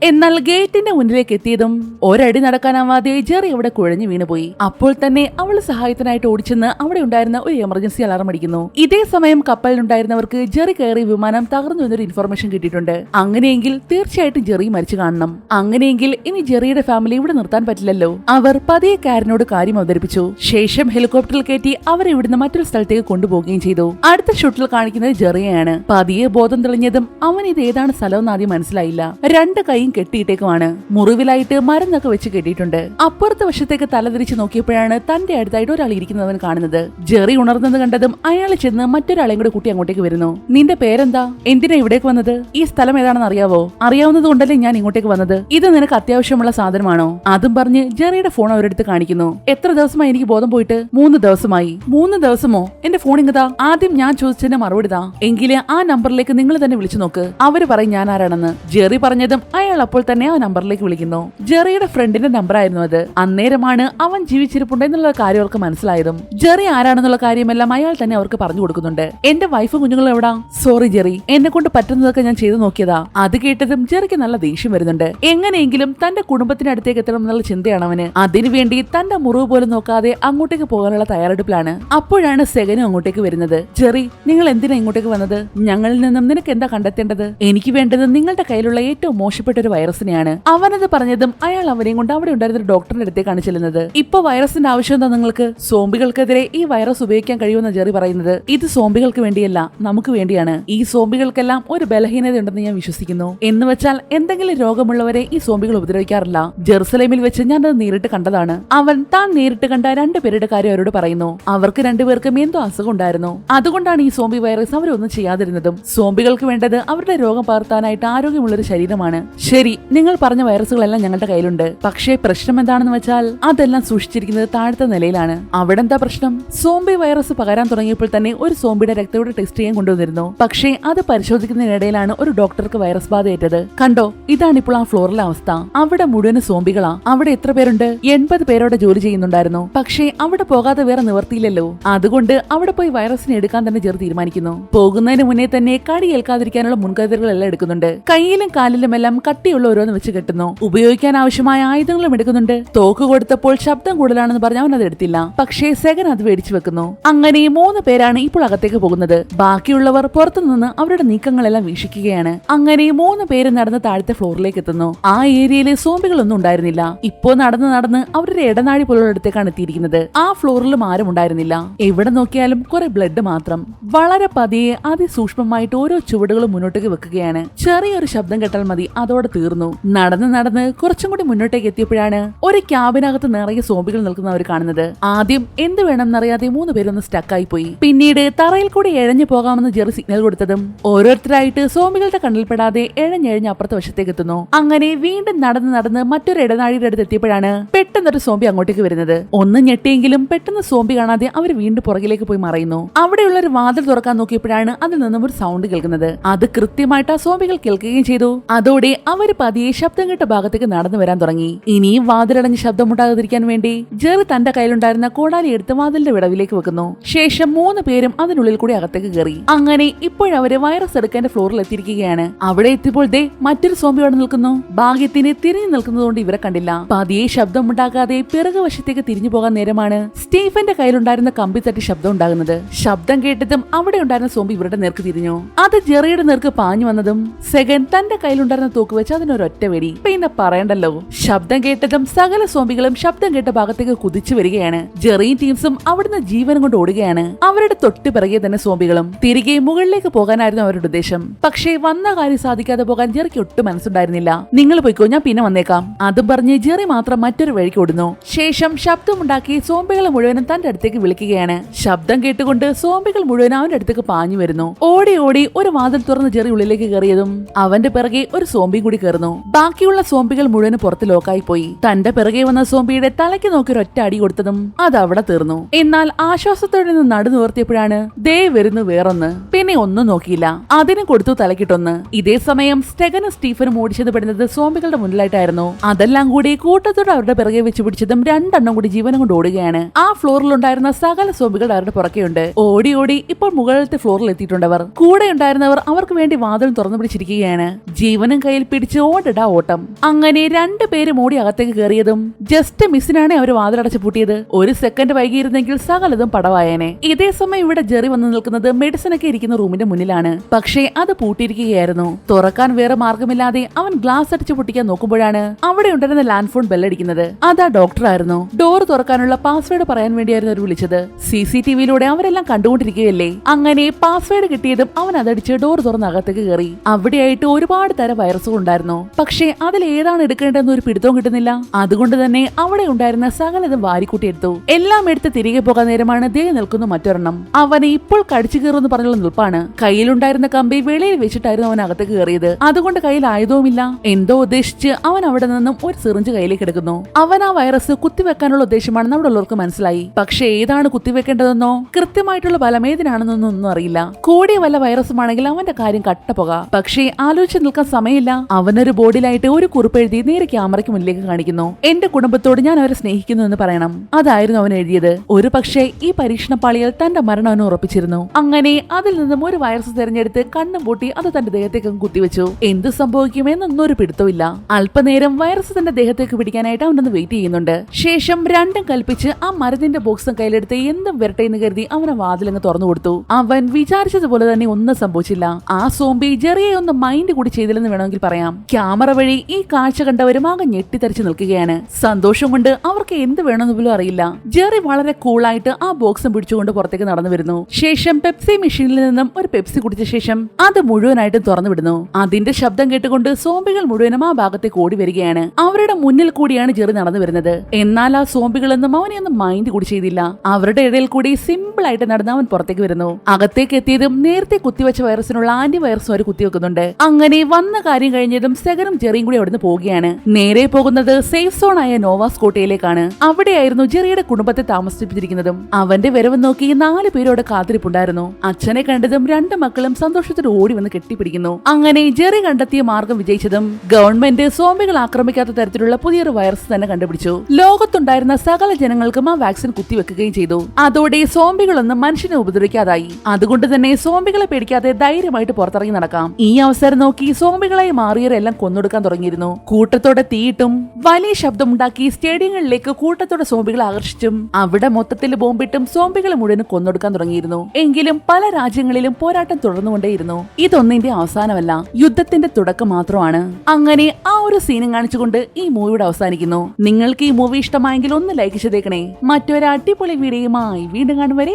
എന്നാൽ ഗേറ്റിന്റെ മുന്നിലേക്ക് എത്തിയതും ഒരടി നടക്കാനാവാതെ ജെറി അവിടെ കുഴഞ്ഞു വീണുപോയി. അപ്പോൾ തന്നെ അവൾ സഹായത്തിനായിട്ട് ഓടിച്ചെന്ന് അവിടെ ഉണ്ടായിരുന്ന ഒരു എമർജൻസി അലാറം അടിക്കുന്നു. ഇതേ സമയം കപ്പലിലുണ്ടായിരുന്നവർക്ക് ജെറി കയറി വിമാനം തകർന്നു എന്നൊരു ഇൻഫർമേഷൻ കിട്ടിയിട്ടുണ്ട്. അങ്ങനെയെങ്കിൽ തീർച്ചയായിട്ടും ജെറി മരിച്ചു കാണണം. അങ്ങനെയെങ്കിൽ ഇനി ജെറിയുടെ ഫാമിലി ഇവിടെ നിർത്താൻ പറ്റില്ലല്ലോ. അവർ പതിയെ കാരനോട് കാര്യം അവതരിപ്പിച്ചു. ശേഷം ഹെലികോപ്റ്ററിൽ കയറ്റി അവരെ ഇവിടുന്ന് മറ്റൊരു സ്ഥലത്തേക്ക് കൊണ്ടുപോവുകയും ചെയ്തു. അടുത്ത ഷൂട്ടിൽ കാണിക്കുന്നത് ജെറിയയാണ്. പതിയെ ബോധം തെളിഞ്ഞതും അവൻ ഇത് ഏതാണ് സ്ഥലമെന്ന് ആദ്യം മനസ്സിലായില്ല. രണ്ട് കൈയും കെട്ടിയിട്ടേക്കുമാണ്. മുറിവിലായിട്ട് മരുന്നൊക്കെ വെച്ച് കെട്ടിയിട്ടുണ്ട്. അപ്പുറത്തെ വശത്തേക്ക് തലതിരിച്ച് നോക്കിയപ്പോഴാണ് തന്റെ അടുത്തായിട്ട് ഒരാൾ ഇരിക്കുന്നവൻ കാണുന്നത്. ജെറി ഉണർന്നത് കണ്ടതും അയാൾ ചെന്ന് മറ്റൊരാളെയും കൂടെ കുട്ടി അങ്ങോട്ടേക്ക് വരുന്നു. നിന്റെ പേരെന്താ? എന്തിനാ ഇവിടേക്ക് വന്നത്? ഈ സ്ഥലം ഏതാണെന്ന് അറിയാവോ? അറിയാവുന്നത് കൊണ്ടല്ലേ ഞാൻ ഇങ്ങോട്ടേക്ക് വന്നത്. ഇത് നിനക്ക് അത്യാവശ്യമുള്ള സാധനമാണോ? അതും പറഞ്ഞ് ജെറിയുടെ ഫോൺ അവരെടുത്ത് കാണിക്കുന്നു. എത്ര ദിവസമായി എനിക്ക് ബോധം പോയിട്ട്? മൂന്ന് ദിവസമായി. മൂന്ന് ദിവസമോ? എന്റെ ഫോൺ ഇങ്ങതാ ആദ്യം ഞാൻ ചോദിച്ചതിന് മറുപടി താ. എങ്കിൽ ആ നമ്പറിലേക്ക് നിങ്ങൾ തന്നെ വിളിച്ചു നോക്ക്. അവർ പറയും ഞാൻ ആരാണെന്ന്. ജെറി പറഞ്ഞതും അയാൾ അപ്പോൾ തന്നെ ആ നമ്പറിലേക്ക് വിളിക്കുന്നു. ജെറിയുടെ ഫ്രണ്ടിന്റെ നമ്പർ ആയിരുന്നു അത്. അന്നേരമാണ് അവൻ ജീവിച്ചിരിപ്പുണ്ടെന്നുള്ള കാര്യം അവർക്ക് മനസ്സിലായതും. ജെറി ആരാണെന്നുള്ള കാര്യമെല്ലാം അയാൾ തന്നെ അവർക്ക് പറഞ്ഞു കൊടുക്കുന്നുണ്ട്. എന്റെ വൈഫ് കുഞ്ഞുങ്ങളും എവിടാ? Sorry Jerry. എന്നെ കൊണ്ട് പറ്റുന്നതൊക്കെ ഞാൻ ചെയ്തു നോക്കിയതാ. അത് കേട്ടതും ജെറിക്ക് നല്ല ദേഷ്യം വരുന്നുണ്ട്. എങ്ങനെയെങ്കിലും തന്റെ കുടുംബത്തിന്റെ അടുത്തേക്ക് എത്തണം എന്നുള്ള ചിന്തയാണ് അവന്. അതിനുവേണ്ടി തന്റെ മുറിവ് പോലും നോക്കാതെ അങ്ങോട്ടേക്ക് പോകാനുള്ള തയ്യാറെടുപ്പിലാണ് അപ്പോഴാണ് സെഗനും അങ്ങോട്ടേക്ക് വരുന്നത്. ജെറി നിങ്ങൾ എന്തിനാ ഇങ്ങോട്ടേക്ക് വന്നത്? ഞങ്ങളിൽ നിന്നും നിനക്ക് എന്താ കണ്ടെത്തേണ്ടത്? എനിക്ക് വേണ്ടത് നിങ്ങളുടെ കയ്യിലുള്ള ഏറ്റവും മോശപ്പെട്ട ഒരു വൈറസിനെയാണ്. അവനത് പറഞ്ഞതും അയാൾ അവനെയും കൊണ്ട് അവിടെ ഉണ്ടായിരുന്ന ഡോക്ടറിന്റെ അടുത്തേക്കാണ് ചെല്ലുന്നത്. ഇപ്പൊ വൈറസിന്റെ ആവശ്യം എന്താ നിങ്ങൾക്ക്? സോംബികൾക്കെതിരെ ഈ വൈറസ് ഉപയോഗിക്കാൻ കഴിയുമെന്ന് ജെറി പറയുന്നത്. ഇത് സോംബികൾക്ക് വേണ്ടിയല്ല നമുക്ക് വേണ്ടിയാണ്. ഈ സോംബികൾക്കെല്ലാം ഒരു ബലഹീനത ഉണ്ടെന്ന് ഞാൻ വിശ്വസിക്കുന്നു. എന്ന് വെച്ചാൽ എന്തെങ്കിലും രോഗമുള്ളവരെ ഈ സോംബികൾ ഉപദ്രവിക്കാറില്ല. ജെറുസലേമിൽ വെച്ച് ഞാൻ അത് നേരിട്ട് കണ്ടതാണ്. അവൻ താൻ നേരിട്ട് കണ്ട രണ്ടുപേരുടെ കാര്യം അവരോട് പറയുന്നു അവർക്ക് രണ്ടുപേർക്കും എന്തോ അസുഖം ഉണ്ടായിരുന്നു അതുകൊണ്ടാണ് ഈ സോംബി വൈറസ് അവരൊന്നും ചെയ്യാതിരുന്നതും. സോംബികൾക്ക് വേണ്ടത് അവരുടെ രോഗം പകർത്താനായിട്ട് ആരോഗ്യമുള്ളൊരു ശരീരമാണ്. ശരി നിങ്ങൾ പറഞ്ഞ വൈറസുകളെല്ലാം ഞങ്ങളുടെ കയ്യിലുണ്ട്. പക്ഷേ പ്രശ്നം എന്താണെന്ന് വെച്ചാൽ അതെല്ലാം സൂക്ഷിച്ചിരിക്കുന്നത് താഴത്തെ നിലയിലാണ്. അവിടെ എന്താ പ്രശ്നം? സോംബി വൈറസ് പകരാൻ തുടങ്ങിയപ്പോൾ തന്നെ ഒരു സോംബിയുടെ രക്തയുടെ ടെസ്റ്റ് ചെയ്യാൻ കൊണ്ടുവന്നിരുന്നു. പക്ഷേ അത് പരിശോധിക്കുന്നതിനിടയിലാണ് ഒരു ഡോക്ടർക്ക് വൈറസ് ബാധ ഏറ്റത് കണ്ടോ ഇതാണ് ഇപ്പോൾ ആ ഫ്ലോറിലെ അവസ്ഥ. അവിടെ മുഴുവൻ സോംബികളാ. അവിടെ എത്ര പേരുണ്ട്? എൺപത് പേരോടെ ജോലി ചെയ്യുന്നുണ്ടായിരുന്നു. പക്ഷേ അവിടെ പോകാതെ വേറെ നിവർത്തിയില്ലല്ലോ. അതുകൊണ്ട് അവിടെ പോയി വൈറസിനെ എടുക്കാൻ തന്നെ ചെറു തീരുമാനിക്കുന്നു. പോകുന്നതിന് മുന്നേ തന്നെ കടി ഏൽക്കാതിരിക്കാനുള്ള മുൻകരുതലുകളെല്ലാം എടുക്കുന്നുണ്ട്. കയ്യിലും കാലിലും എല്ലാം കട്ടിയുള്ള ഓരോന്ന് വെച്ച് കെട്ടുന്നു. ഉപയോഗിക്കാൻ ആവശ്യമായ ആയുധങ്ങളും എടുക്കുന്നുണ്ട്. തോക്ക് കൊടുത്തപ്പോൾ ശബ്ദം കൂടുതലാണെന്ന് പറഞ്ഞ് അവൻ അത് എടുത്തില്ല. പക്ഷേ സെഗൻ അത് മേടിച്ചു വെക്കുന്നു. അങ്ങനെ മൂന്ന് പേരാണ് ഇപ്പോൾ അകത്തേക്ക് പോകുന്നത്. ബാക്കിയുള്ളവർ പുറത്തുനിന്ന് അവരുടെ നീക്കങ്ങളെല്ലാം വീക്ഷിക്കുകയാണ്. അങ്ങനെ മൂന്ന് പേര് നടന്ന് താഴത്തെ ഫ്ലോറിലേക്ക് എത്തുന്നു. ആ ഏരിയയിലെ സോംബികളൊന്നും ഉണ്ടായിരുന്നില്ല. ഇപ്പോ നടന്ന് നടന്ന് അവരുടെ ഇടനാഴി പോലുള്ളിടത്തേക്കാണ് എത്തിയിരിക്കുന്നത്. ആ ഫ്ലോറിലും ആരും ഉണ്ടായിരുന്നില്ല. എവിടെ നോക്കിയാലും കുറെ ബ്ലഡ് മാത്രം. വളരെ പതിയെ അതിസൂക്ഷ്മമായിട്ട് ഓരോ ചുവടുകളും മുന്നോട്ടേക്ക് വെക്കുകയാണ്. ചെറിയൊരു ശബ്ദം കേട്ടാൽ മതി അതോടെ തീർന്നു. നടന്ന് നടന്ന് കുറച്ചും കൂടി മുന്നോട്ടേക്ക് എത്തിയപ്പോഴാണ് ഒരു ക്യാബിനകത്ത് നിറയെ സോംബികൾ നിൽക്കുന്നവർ കാണുന്നത്. ആദ്യം എന്ത് വേണമെന്നറിയാതെ മൂന്ന് പേരൊന്ന് സ്റ്റക്കായി പോയി പിന്നീട് തറയിൽ കൂടി എഴഞ്ഞു പോകാമെന്ന് ജെറി സിഗ്നൽ കൊടുത്തതും ഓരോരുത്തരായിട്ട് സോംബികളുടെ കണ്ണിൽപ്പെടാതെ എഴഞ്ഞെഴഞ്ഞ് അപ്പുറത്തെ വശത്തേക്ക് എത്തുന്നു. അങ്ങനെ വീണ്ടും നടന്ന് നടന്ന് മറ്റൊരു ഇടനാഴിയുടെ അടുത്ത് എത്തിയപ്പോഴാണ് പെട്ടെന്നൊരു സോംബി അങ്ങോട്ടേക്ക് വരുന്നത്. ഒന്ന് ഞെട്ടിയെങ്കിലും പെട്ടെന്ന് സോംബി കാണാതെ അവർ വീണ്ടും പുറകിലേക്ക് പോയി മറയുന്നു. അവിടെയുള്ള ഒരു വാതിൽ തുറക്കാൻ നോക്കിയപ്പോഴാണ് അതിൽ നിന്നും ഒരു സൗണ്ട് കേൾക്കുന്നത്. അത് കൃത്യമായിട്ട് ആ സോംബികൾ കേൾക്കുകയും ചെയ്തു. അതോടെ അവർ പതിയെ ശബ്ദം കേട്ട ഭാഗത്തേക്ക് നടന്നു വരാൻ തുടങ്ങി. ഇനിയും വാതിലടഞ്ഞ് ശബ്ദമുണ്ടാകാതിരിക്കാൻ വേണ്ടി ജെറി തന്റെ കയ്യിലുണ്ടായിരുന്ന കോടാലി എടുത്ത് വാതിലിന്റെ വിടവിലേക്ക് വെക്കുന്നു. ശേഷം മൂന്ന് പേരും അതിനുള്ളിൽ കൂടി അകത്തേക്ക് കയറി. അങ്ങനെ ഇപ്പോഴവര് വൈറസ് എടുക്കേണ്ട ഫ്ലോറിൽ എത്തിയിരിക്കുകയാണ്. അവിടെ എത്തിയപ്പോൾ ദേ മറ്റൊരു സോംബി അവിടെ നിൽക്കുന്നു. ഭാഗ്യത്തിന് തിരിഞ്ഞു നിൽക്കുന്നതുകൊണ്ട് ഇവരെ കണ്ടില്ല. പതിയെ ശബ്ദമുണ്ടാകാതെ പിറകു വശത്തേക്ക് തിരിഞ്ഞു പോകാൻ നേരമാണ്. സ്റ്റീഫന്റെ കയ്യിലുണ്ടായിരുന്ന കമ്പി തട്ടി ശബ്ദം ഉണ്ടാകുന്നത്. ശബ്ദം കേട്ടതും അവിടെ ഉണ്ടായിരുന്ന സോംബി ഇവരുടെ നേർക്ക് തിരിഞ്ഞു. അത് ജെറിയുടെ നേർക്ക് പാഞ്ഞു വന്നതും സെഗൻ തന്റെ കയ്യിലുണ്ടായിരുന്ന തോക്ക് വെച്ച് അതിനൊരൊറ്റ വെടി. പിന്നെ പറയണ്ടല്ലോ. ശബ്ദം കേട്ടതും സകല സോംബികളും ശബ്ദം കേട്ട ഭാഗത്തേക്ക് കുതിച്ചു വരികയാണ്. ജെറിയും ടീംസും അവിടുന്ന് ജീവനും കൊണ്ട് ഓടുകയാണ്. അവരുടെ തൊട്ട് പിറകെ തന്നെ സോംബികളും. തിരികെ മുകളിലേക്ക് പോകാനായിരുന്നു അവരുടെ ഉദ്ദേശം. പക്ഷേ വന്ന കാര്യം സാധിക്കാതെ പോകാൻ ജെറിക്ക് ഒട്ടും മനസ്സുണ്ടായിരുന്നില്ല. നിങ്ങൾ പോയിക്കോ ഞാൻ പിന്നെ വന്നേക്കാം. അതും പറഞ്ഞ് ജെറി മാത്രം മറ്റൊരു വഴിക്ക് ഓടുന്നു. ശേഷം ശബ്ദമുണ്ടാക്കി സോംബികളെ മുഴുവനും തന്റെ അടുത്തേക്ക് വിളിക്കുകയാണ്. ശബ്ദം കേട്ടുകൊണ്ട് സോംബികൾ മുഴുവൻ അവന്റെ അടുത്തേക്ക് പാഞ്ഞു വരുന്നു. ഓടി ഓടി ഒരു വാതിൽ തുറന്ന് ജെറി ഉള്ളിലേക്ക് കയറിയതും അവന്റെ പിറകെ ഒരു സോമ്പി കൂടി കയറുന്നു. ബാക്കിയുള്ള സോംബികൾ മുഴുവൻ പുറത്ത് ലോക്കായി പോയി. തന്റെ പിറകെ വന്ന സോംബിയുടെ തലയ്ക്ക് നോക്കി ഒരു ഒറ്റ അടി കൊടുത്തതും അത് അവിടെ തീർന്നു. എന്നാൽ ആശ്വാസത്തോടെ നിന്ന് നടു നിവർത്തിയപ്പോഴാണ് ദേ വരുന്നു വേറൊന്ന്. പിന്നെ ഒന്നും നോക്കിയില്ല. അതിന് കൊടുത്തു തലക്കിട്ടൊന്ന്. ഇതേ സമയം സ്റ്റെഗനും സ്റ്റീഫനും ഓടിച്ചത് പെടുന്നത് സോംബികളുടെ മുന്നിലായിട്ടായിരുന്നു. അതെല്ലാം കൂടി കൂട്ടത്തോടെ അവരുടെ പിറകെ വെച്ച് പിടിച്ചതും രണ്ടെണ്ണം കൂടി ജീവനം കൊണ്ട് ഓടുകയാണ്. ആ ഫ്ലോറിൽ ഉണ്ടായിരുന്ന സകല സോബികൾ അവരുടെ പുറകെയുണ്ട്. ഓടി ഓടി ഇപ്പോൾ മുകളിലത്തെ ഫ്ലോറിൽ എത്തിയിട്ടുണ്ടവർ കൂടെ ഉണ്ടായിരുന്നവർ അവർക്ക് വേണ്ടി വാതിൽ തുറന്നു പിടിച്ചിരിക്കുകയാണ്. ജീവനും കയ്യിൽ പിടിച്ച് ഓടടാ ഓട്ടം. അങ്ങനെ രണ്ടു പേരും ഓടി അകത്തേക്ക് കയറിയതും ജസ്റ്റ് മിസ്സിനാണ് അവർ വാതിലടച്ചു പൂട്ടിയത്. ഒരു സെക്കൻഡ് വൈകിയിരുന്നെങ്കിൽ സകലതും പടവായേനെ. ഇതേ സമയം ഇവിടെ ജെറി വന്നു നിൽക്കുന്നത് മെഡിസിൻ ഒക്കെ ഇരിക്കുന്ന റൂമിന്റെ മുന്നിലാണ്. പക്ഷേ അത് പൂട്ടിയിരിക്കുകയായിരുന്നു. തുറക്കാൻ വേറെ മാർഗമില്ലാതെ അവൻ ഗ്ലാസ് അടിച്ചു പൊട്ടിക്കാൻ നോക്കുമ്പോഴാണ് അവിടെ ഉണ്ടായിരുന്ന ലാൻഡ് ഫോൺ ബെല്ലടിക്കുന്നത് അതാ ഡോക്ടർ ആയിരുന്നു. ഡോർ തുറക്കാനുള്ള പാസ്വേഡ് പറയാൻ വേണ്ടിയായിരുന്നു അവർ വിളിച്ചത്. സി സി ടി വിയിലൂടെ അവരെല്ലാം കണ്ടുകൊണ്ടിരിക്കുകയല്ലേ? അങ്ങനെ പാസ്വേഡ് കിട്ടിയതും അവൻ അതടിച്ച് ഡോർ തുറന്ന് അകത്തേക്ക് കയറി. അവിടെയായിട്ട് ഒരുപാട് തരം വൈറസുകൾ ഉണ്ടായിരുന്നു. പക്ഷേ അതിൽ ഏതാണ് എടുക്കേണ്ടതെന്ന് ഒരു പിടുത്തവും കിട്ടുന്നില്ല. അതുകൊണ്ട് തന്നെ അവിടെ ഉണ്ടായിരുന്ന സകലതും വാരിക്കൂട്ടിയെടുത്തു എല്ലാം എടുത്ത് തിരികെ പോകാൻ നേരമാണ് ദേ നിൽക്കുന്ന മറ്റൊരെണ്ണം. അവനെ ഇപ്പോൾ കടിച്ചു കയറുമെന്ന് പറഞ്ഞുള്ള നിൽപ്പാണ്. കയ്യിലുണ്ടായിരുന്ന കമ്പി വെളിയിൽ വെച്ചിട്ടായിരുന്നു അവൻ അകത്തേക്ക് കയറിയത്. അതുകൊണ്ട് കയ്യിൽ ആയുധവുമില്ല എന്തോ ഉദ്ദേശിച്ച് അവൻ അവിടെ നിന്നും ഒരു സിറിഞ്ച് കയ്യിലേക്ക് എടുക്കുന്നു. അവൻ ആ വൈറസ് കുത്തിവെക്കാനുള്ള ഉദ്ദേശമാണെന്ന് അവിടെ ഉള്ളവർക്ക് മനസ്സിലായി പക്ഷെ ഏതാണ് കുത്തിവെക്കേണ്ടതെന്നോ? കൃത്യമായിട്ടുള്ള ബലം ഏതിനാണെന്നൊന്നും ഒന്നും അറിയില്ല. കൂടിയ വല്ല വൈറസുമാണെങ്കിൽ അവന്റെ കാര്യം കട്ടപ്പുക പക്ഷേ ആലോചിച്ച് നിൽക്കാൻ സമയമില്ല. അവനൊരു ബോർഡിലായിട്ട് ഒരു കുറിപ്പ് എഴുതി നേരെ ക്യാമറയ്ക്ക് മുന്നിലേക്ക് കാണിക്കുന്നു. എന്റെ കുടുംബത്തോട് ഞാൻ അവരെ സ്നേഹിക്കുന്നു എന്ന് പറയണം. അതായിരുന്നു അവൻ എഴുതിയത്. ഒരു പക്ഷേ ഈ പരീക്ഷണപ്പാളിയിൽ തന്റെ മരണം അവന് ഉറപ്പിച്ചിരുന്നു. അങ്ങനെ അതിൽ നിന്നും ഒരു വൈറസ് തിരഞ്ഞെടുത്ത് കണ്ണും പൂട്ടി അത് തന്റെ ദേഹത്തേക്കും കുത്തിവെച്ചു. എന്ത് സംഭവിക്കുമെന്നൊന്നും ഒരു പിടുത്തമില്ല അല്പനേരം വൈറസ് തന്റെ ദേഹത്തേക്ക് പിടിക്കാനായിട്ട് അവനൊന്ന് വെയിറ്റ് ചെയ്യുന്നുണ്ട്. ശേഷം രണ്ടും കൽപ്പിച്ച് ആ മരുന്നിന്റെ ബോക്സും കയ്യിലെടുത്ത് എന്തും വരട്ടെ എന്ന് കരുതി അവനെ വാതിലങ്ങ് തുറന്നു കൊടുത്തു. അവൻ വിചാരിച്ചതുപോലെ തന്നെ ഒന്നും സംഭവിച്ചില്ല. ആ സോംബി ജെറിയെ ഒന്ന് മൈൻഡ് കൂടി ചെയ്തില്ലെന്ന് വേണമെങ്കിൽ പറയാം. ക്യാമറ വഴി ഈ കാഴ്ച കണ്ടവരും ആകെ ഞെട്ടിത്തെറിച്ച് നിൽക്കുകയാണ്. സന്തോഷം കൊണ്ട് അവർക്ക് എന്ത് വേണമെന്ന് പോലും അറിയില്ല. ജെറി വളരെ കൂളായിട്ട് ആ ബോക്സും പിടിച്ചുകൊണ്ട് പുറത്തേക്ക് നടന്നു വരുന്നു. ശേഷം പെപ്സി മെഷീനിൽ നിന്നും ഒരു പെപ്സി കുടിച്ച ശേഷം അത് മുഴുവനായിട്ടും തുറന്നു വിടുന്നു. അതിന്റെ ശബ്ദം കേട്ടുകൊണ്ട് സോംബികൾ മുഴുവനും ആ ഭാഗത്തേക്ക് ഓടി വരികയാണ്. അവരുടെ മുന്നിൽ കൂടിയാണ് ജെറി നടന്നു വരുന്നത്. എന്നാൽ ആ സോംബികളൊന്നും അവനെ ഒന്ന് മൈൻഡ് കൂടി ചെയ്തില്ല. അവരുടെ ഇടയിൽ കൂടി സിമ്പിൾ ആയിട്ട് നടന്ന് അവൻ പുറത്തേക്ക് വരുന്നു. അകത്തേക്ക് എത്തിയതും നേരത്തെ കുത്തിവെച്ച വൈറസിനുള്ള ആന്റി വൈറസും അവർ കുത്തിവെക്കുന്നുണ്ട്. അങ്ങനെ വന്ന കാര്യം കഴിഞ്ഞതും സെഗനും ജെറിയും കൂടി അവിടുന്ന് പോവുകയാണ്. നേരെ പോകുന്നത് സേഫ് സോൺ ആയ നോവാസ് കോട്ടയിലേക്കാണ് അവിടെയായിരുന്നു ജെറിയുടെ കുടുംബത്തെ താമസിപ്പിച്ചിരിക്കുന്നതും. അവന്റെ വരവ് നോക്കി നാല് പേരോട് കാത്തിരിപ്പുണ്ടായിരുന്നു. അച്ഛനെ കണ്ടതും രണ്ട് മക്കളും സന്തോഷത്തോടെ ഓടി വന്ന് കെട്ടിപ്പിടിക്കുന്നു. അങ്ങനെ ജെറി കണ്ടെത്തിയ മാർഗം വിജയിച്ചതും ഗവൺമെന്റ് സോംബികൾ ആക്രമിക്കാത്ത തരത്തിലുള്ള പുതിയൊരു വൈറസ് തന്നെ കണ്ടുപിടിച്ചു. ലോകത്തുണ്ടായിരുന്ന സകല ജനങ്ങൾക്കും ആ വാക്സിൻ കുത്തിവെക്കുകയും ചെയ്തു. അതോടെ സോംബികളൊന്നും മനുഷ്യനെ ഉപദ്രവിക്കാതായി. അതുകൊണ്ട് തന്നെ സോംബികളെ പേടിക്കാതെ ധൈര്യമായിട്ട് പുറത്തിറങ്ങി നടക്കാം. ഈ അവസരം നോക്കി സോംബികളായി മാറിയവരെല്ലാം കൊന്നൊടുക്കാൻ തുടങ്ങിയിരുന്നു. കൂട്ടത്തോടെ തീയിട്ടും വലിയ ശബ്ദമുണ്ടാക്കി സ്റ്റേഡിയങ്ങളിലേക്ക് കൂട്ടത്തോടെ സോംബികളെ ആകർഷിച്ചും അവിടെ മൊത്തത്തിൽ ബോംബിട്ടും സോംബികളെ മുഴുവൻ കൊന്നൊടുക്കാൻ തുടങ്ങിയിരുന്നു. എങ്കിലും പല രാജ്യങ്ങളിലും പോരാട്ടം തുടർന്നുകൊണ്ടേയിരുന്നു. ഇതൊന്നിന്റെ അവസാനമല്ല യുദ്ധത്തിന്റെ തുടക്കം മാത്രമാണ്. അങ്ങനെ ആ ഒരു സീനും കാണിച്ചുകൊണ്ട് ഈ മൂവിയുടെ അവസാനിക്കുന്നു. നിങ്ങൾക്ക് ഈ മൂവി ഇഷ്ടമായെങ്കിൽ ഒന്ന് ലൈക്ക് ചെയ്തേക്കണേ. മറ്റൊരു അടിപൊളി വീഡിയോയുമായി വീണ്ടും കാണും വരെ.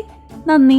നന്ദി.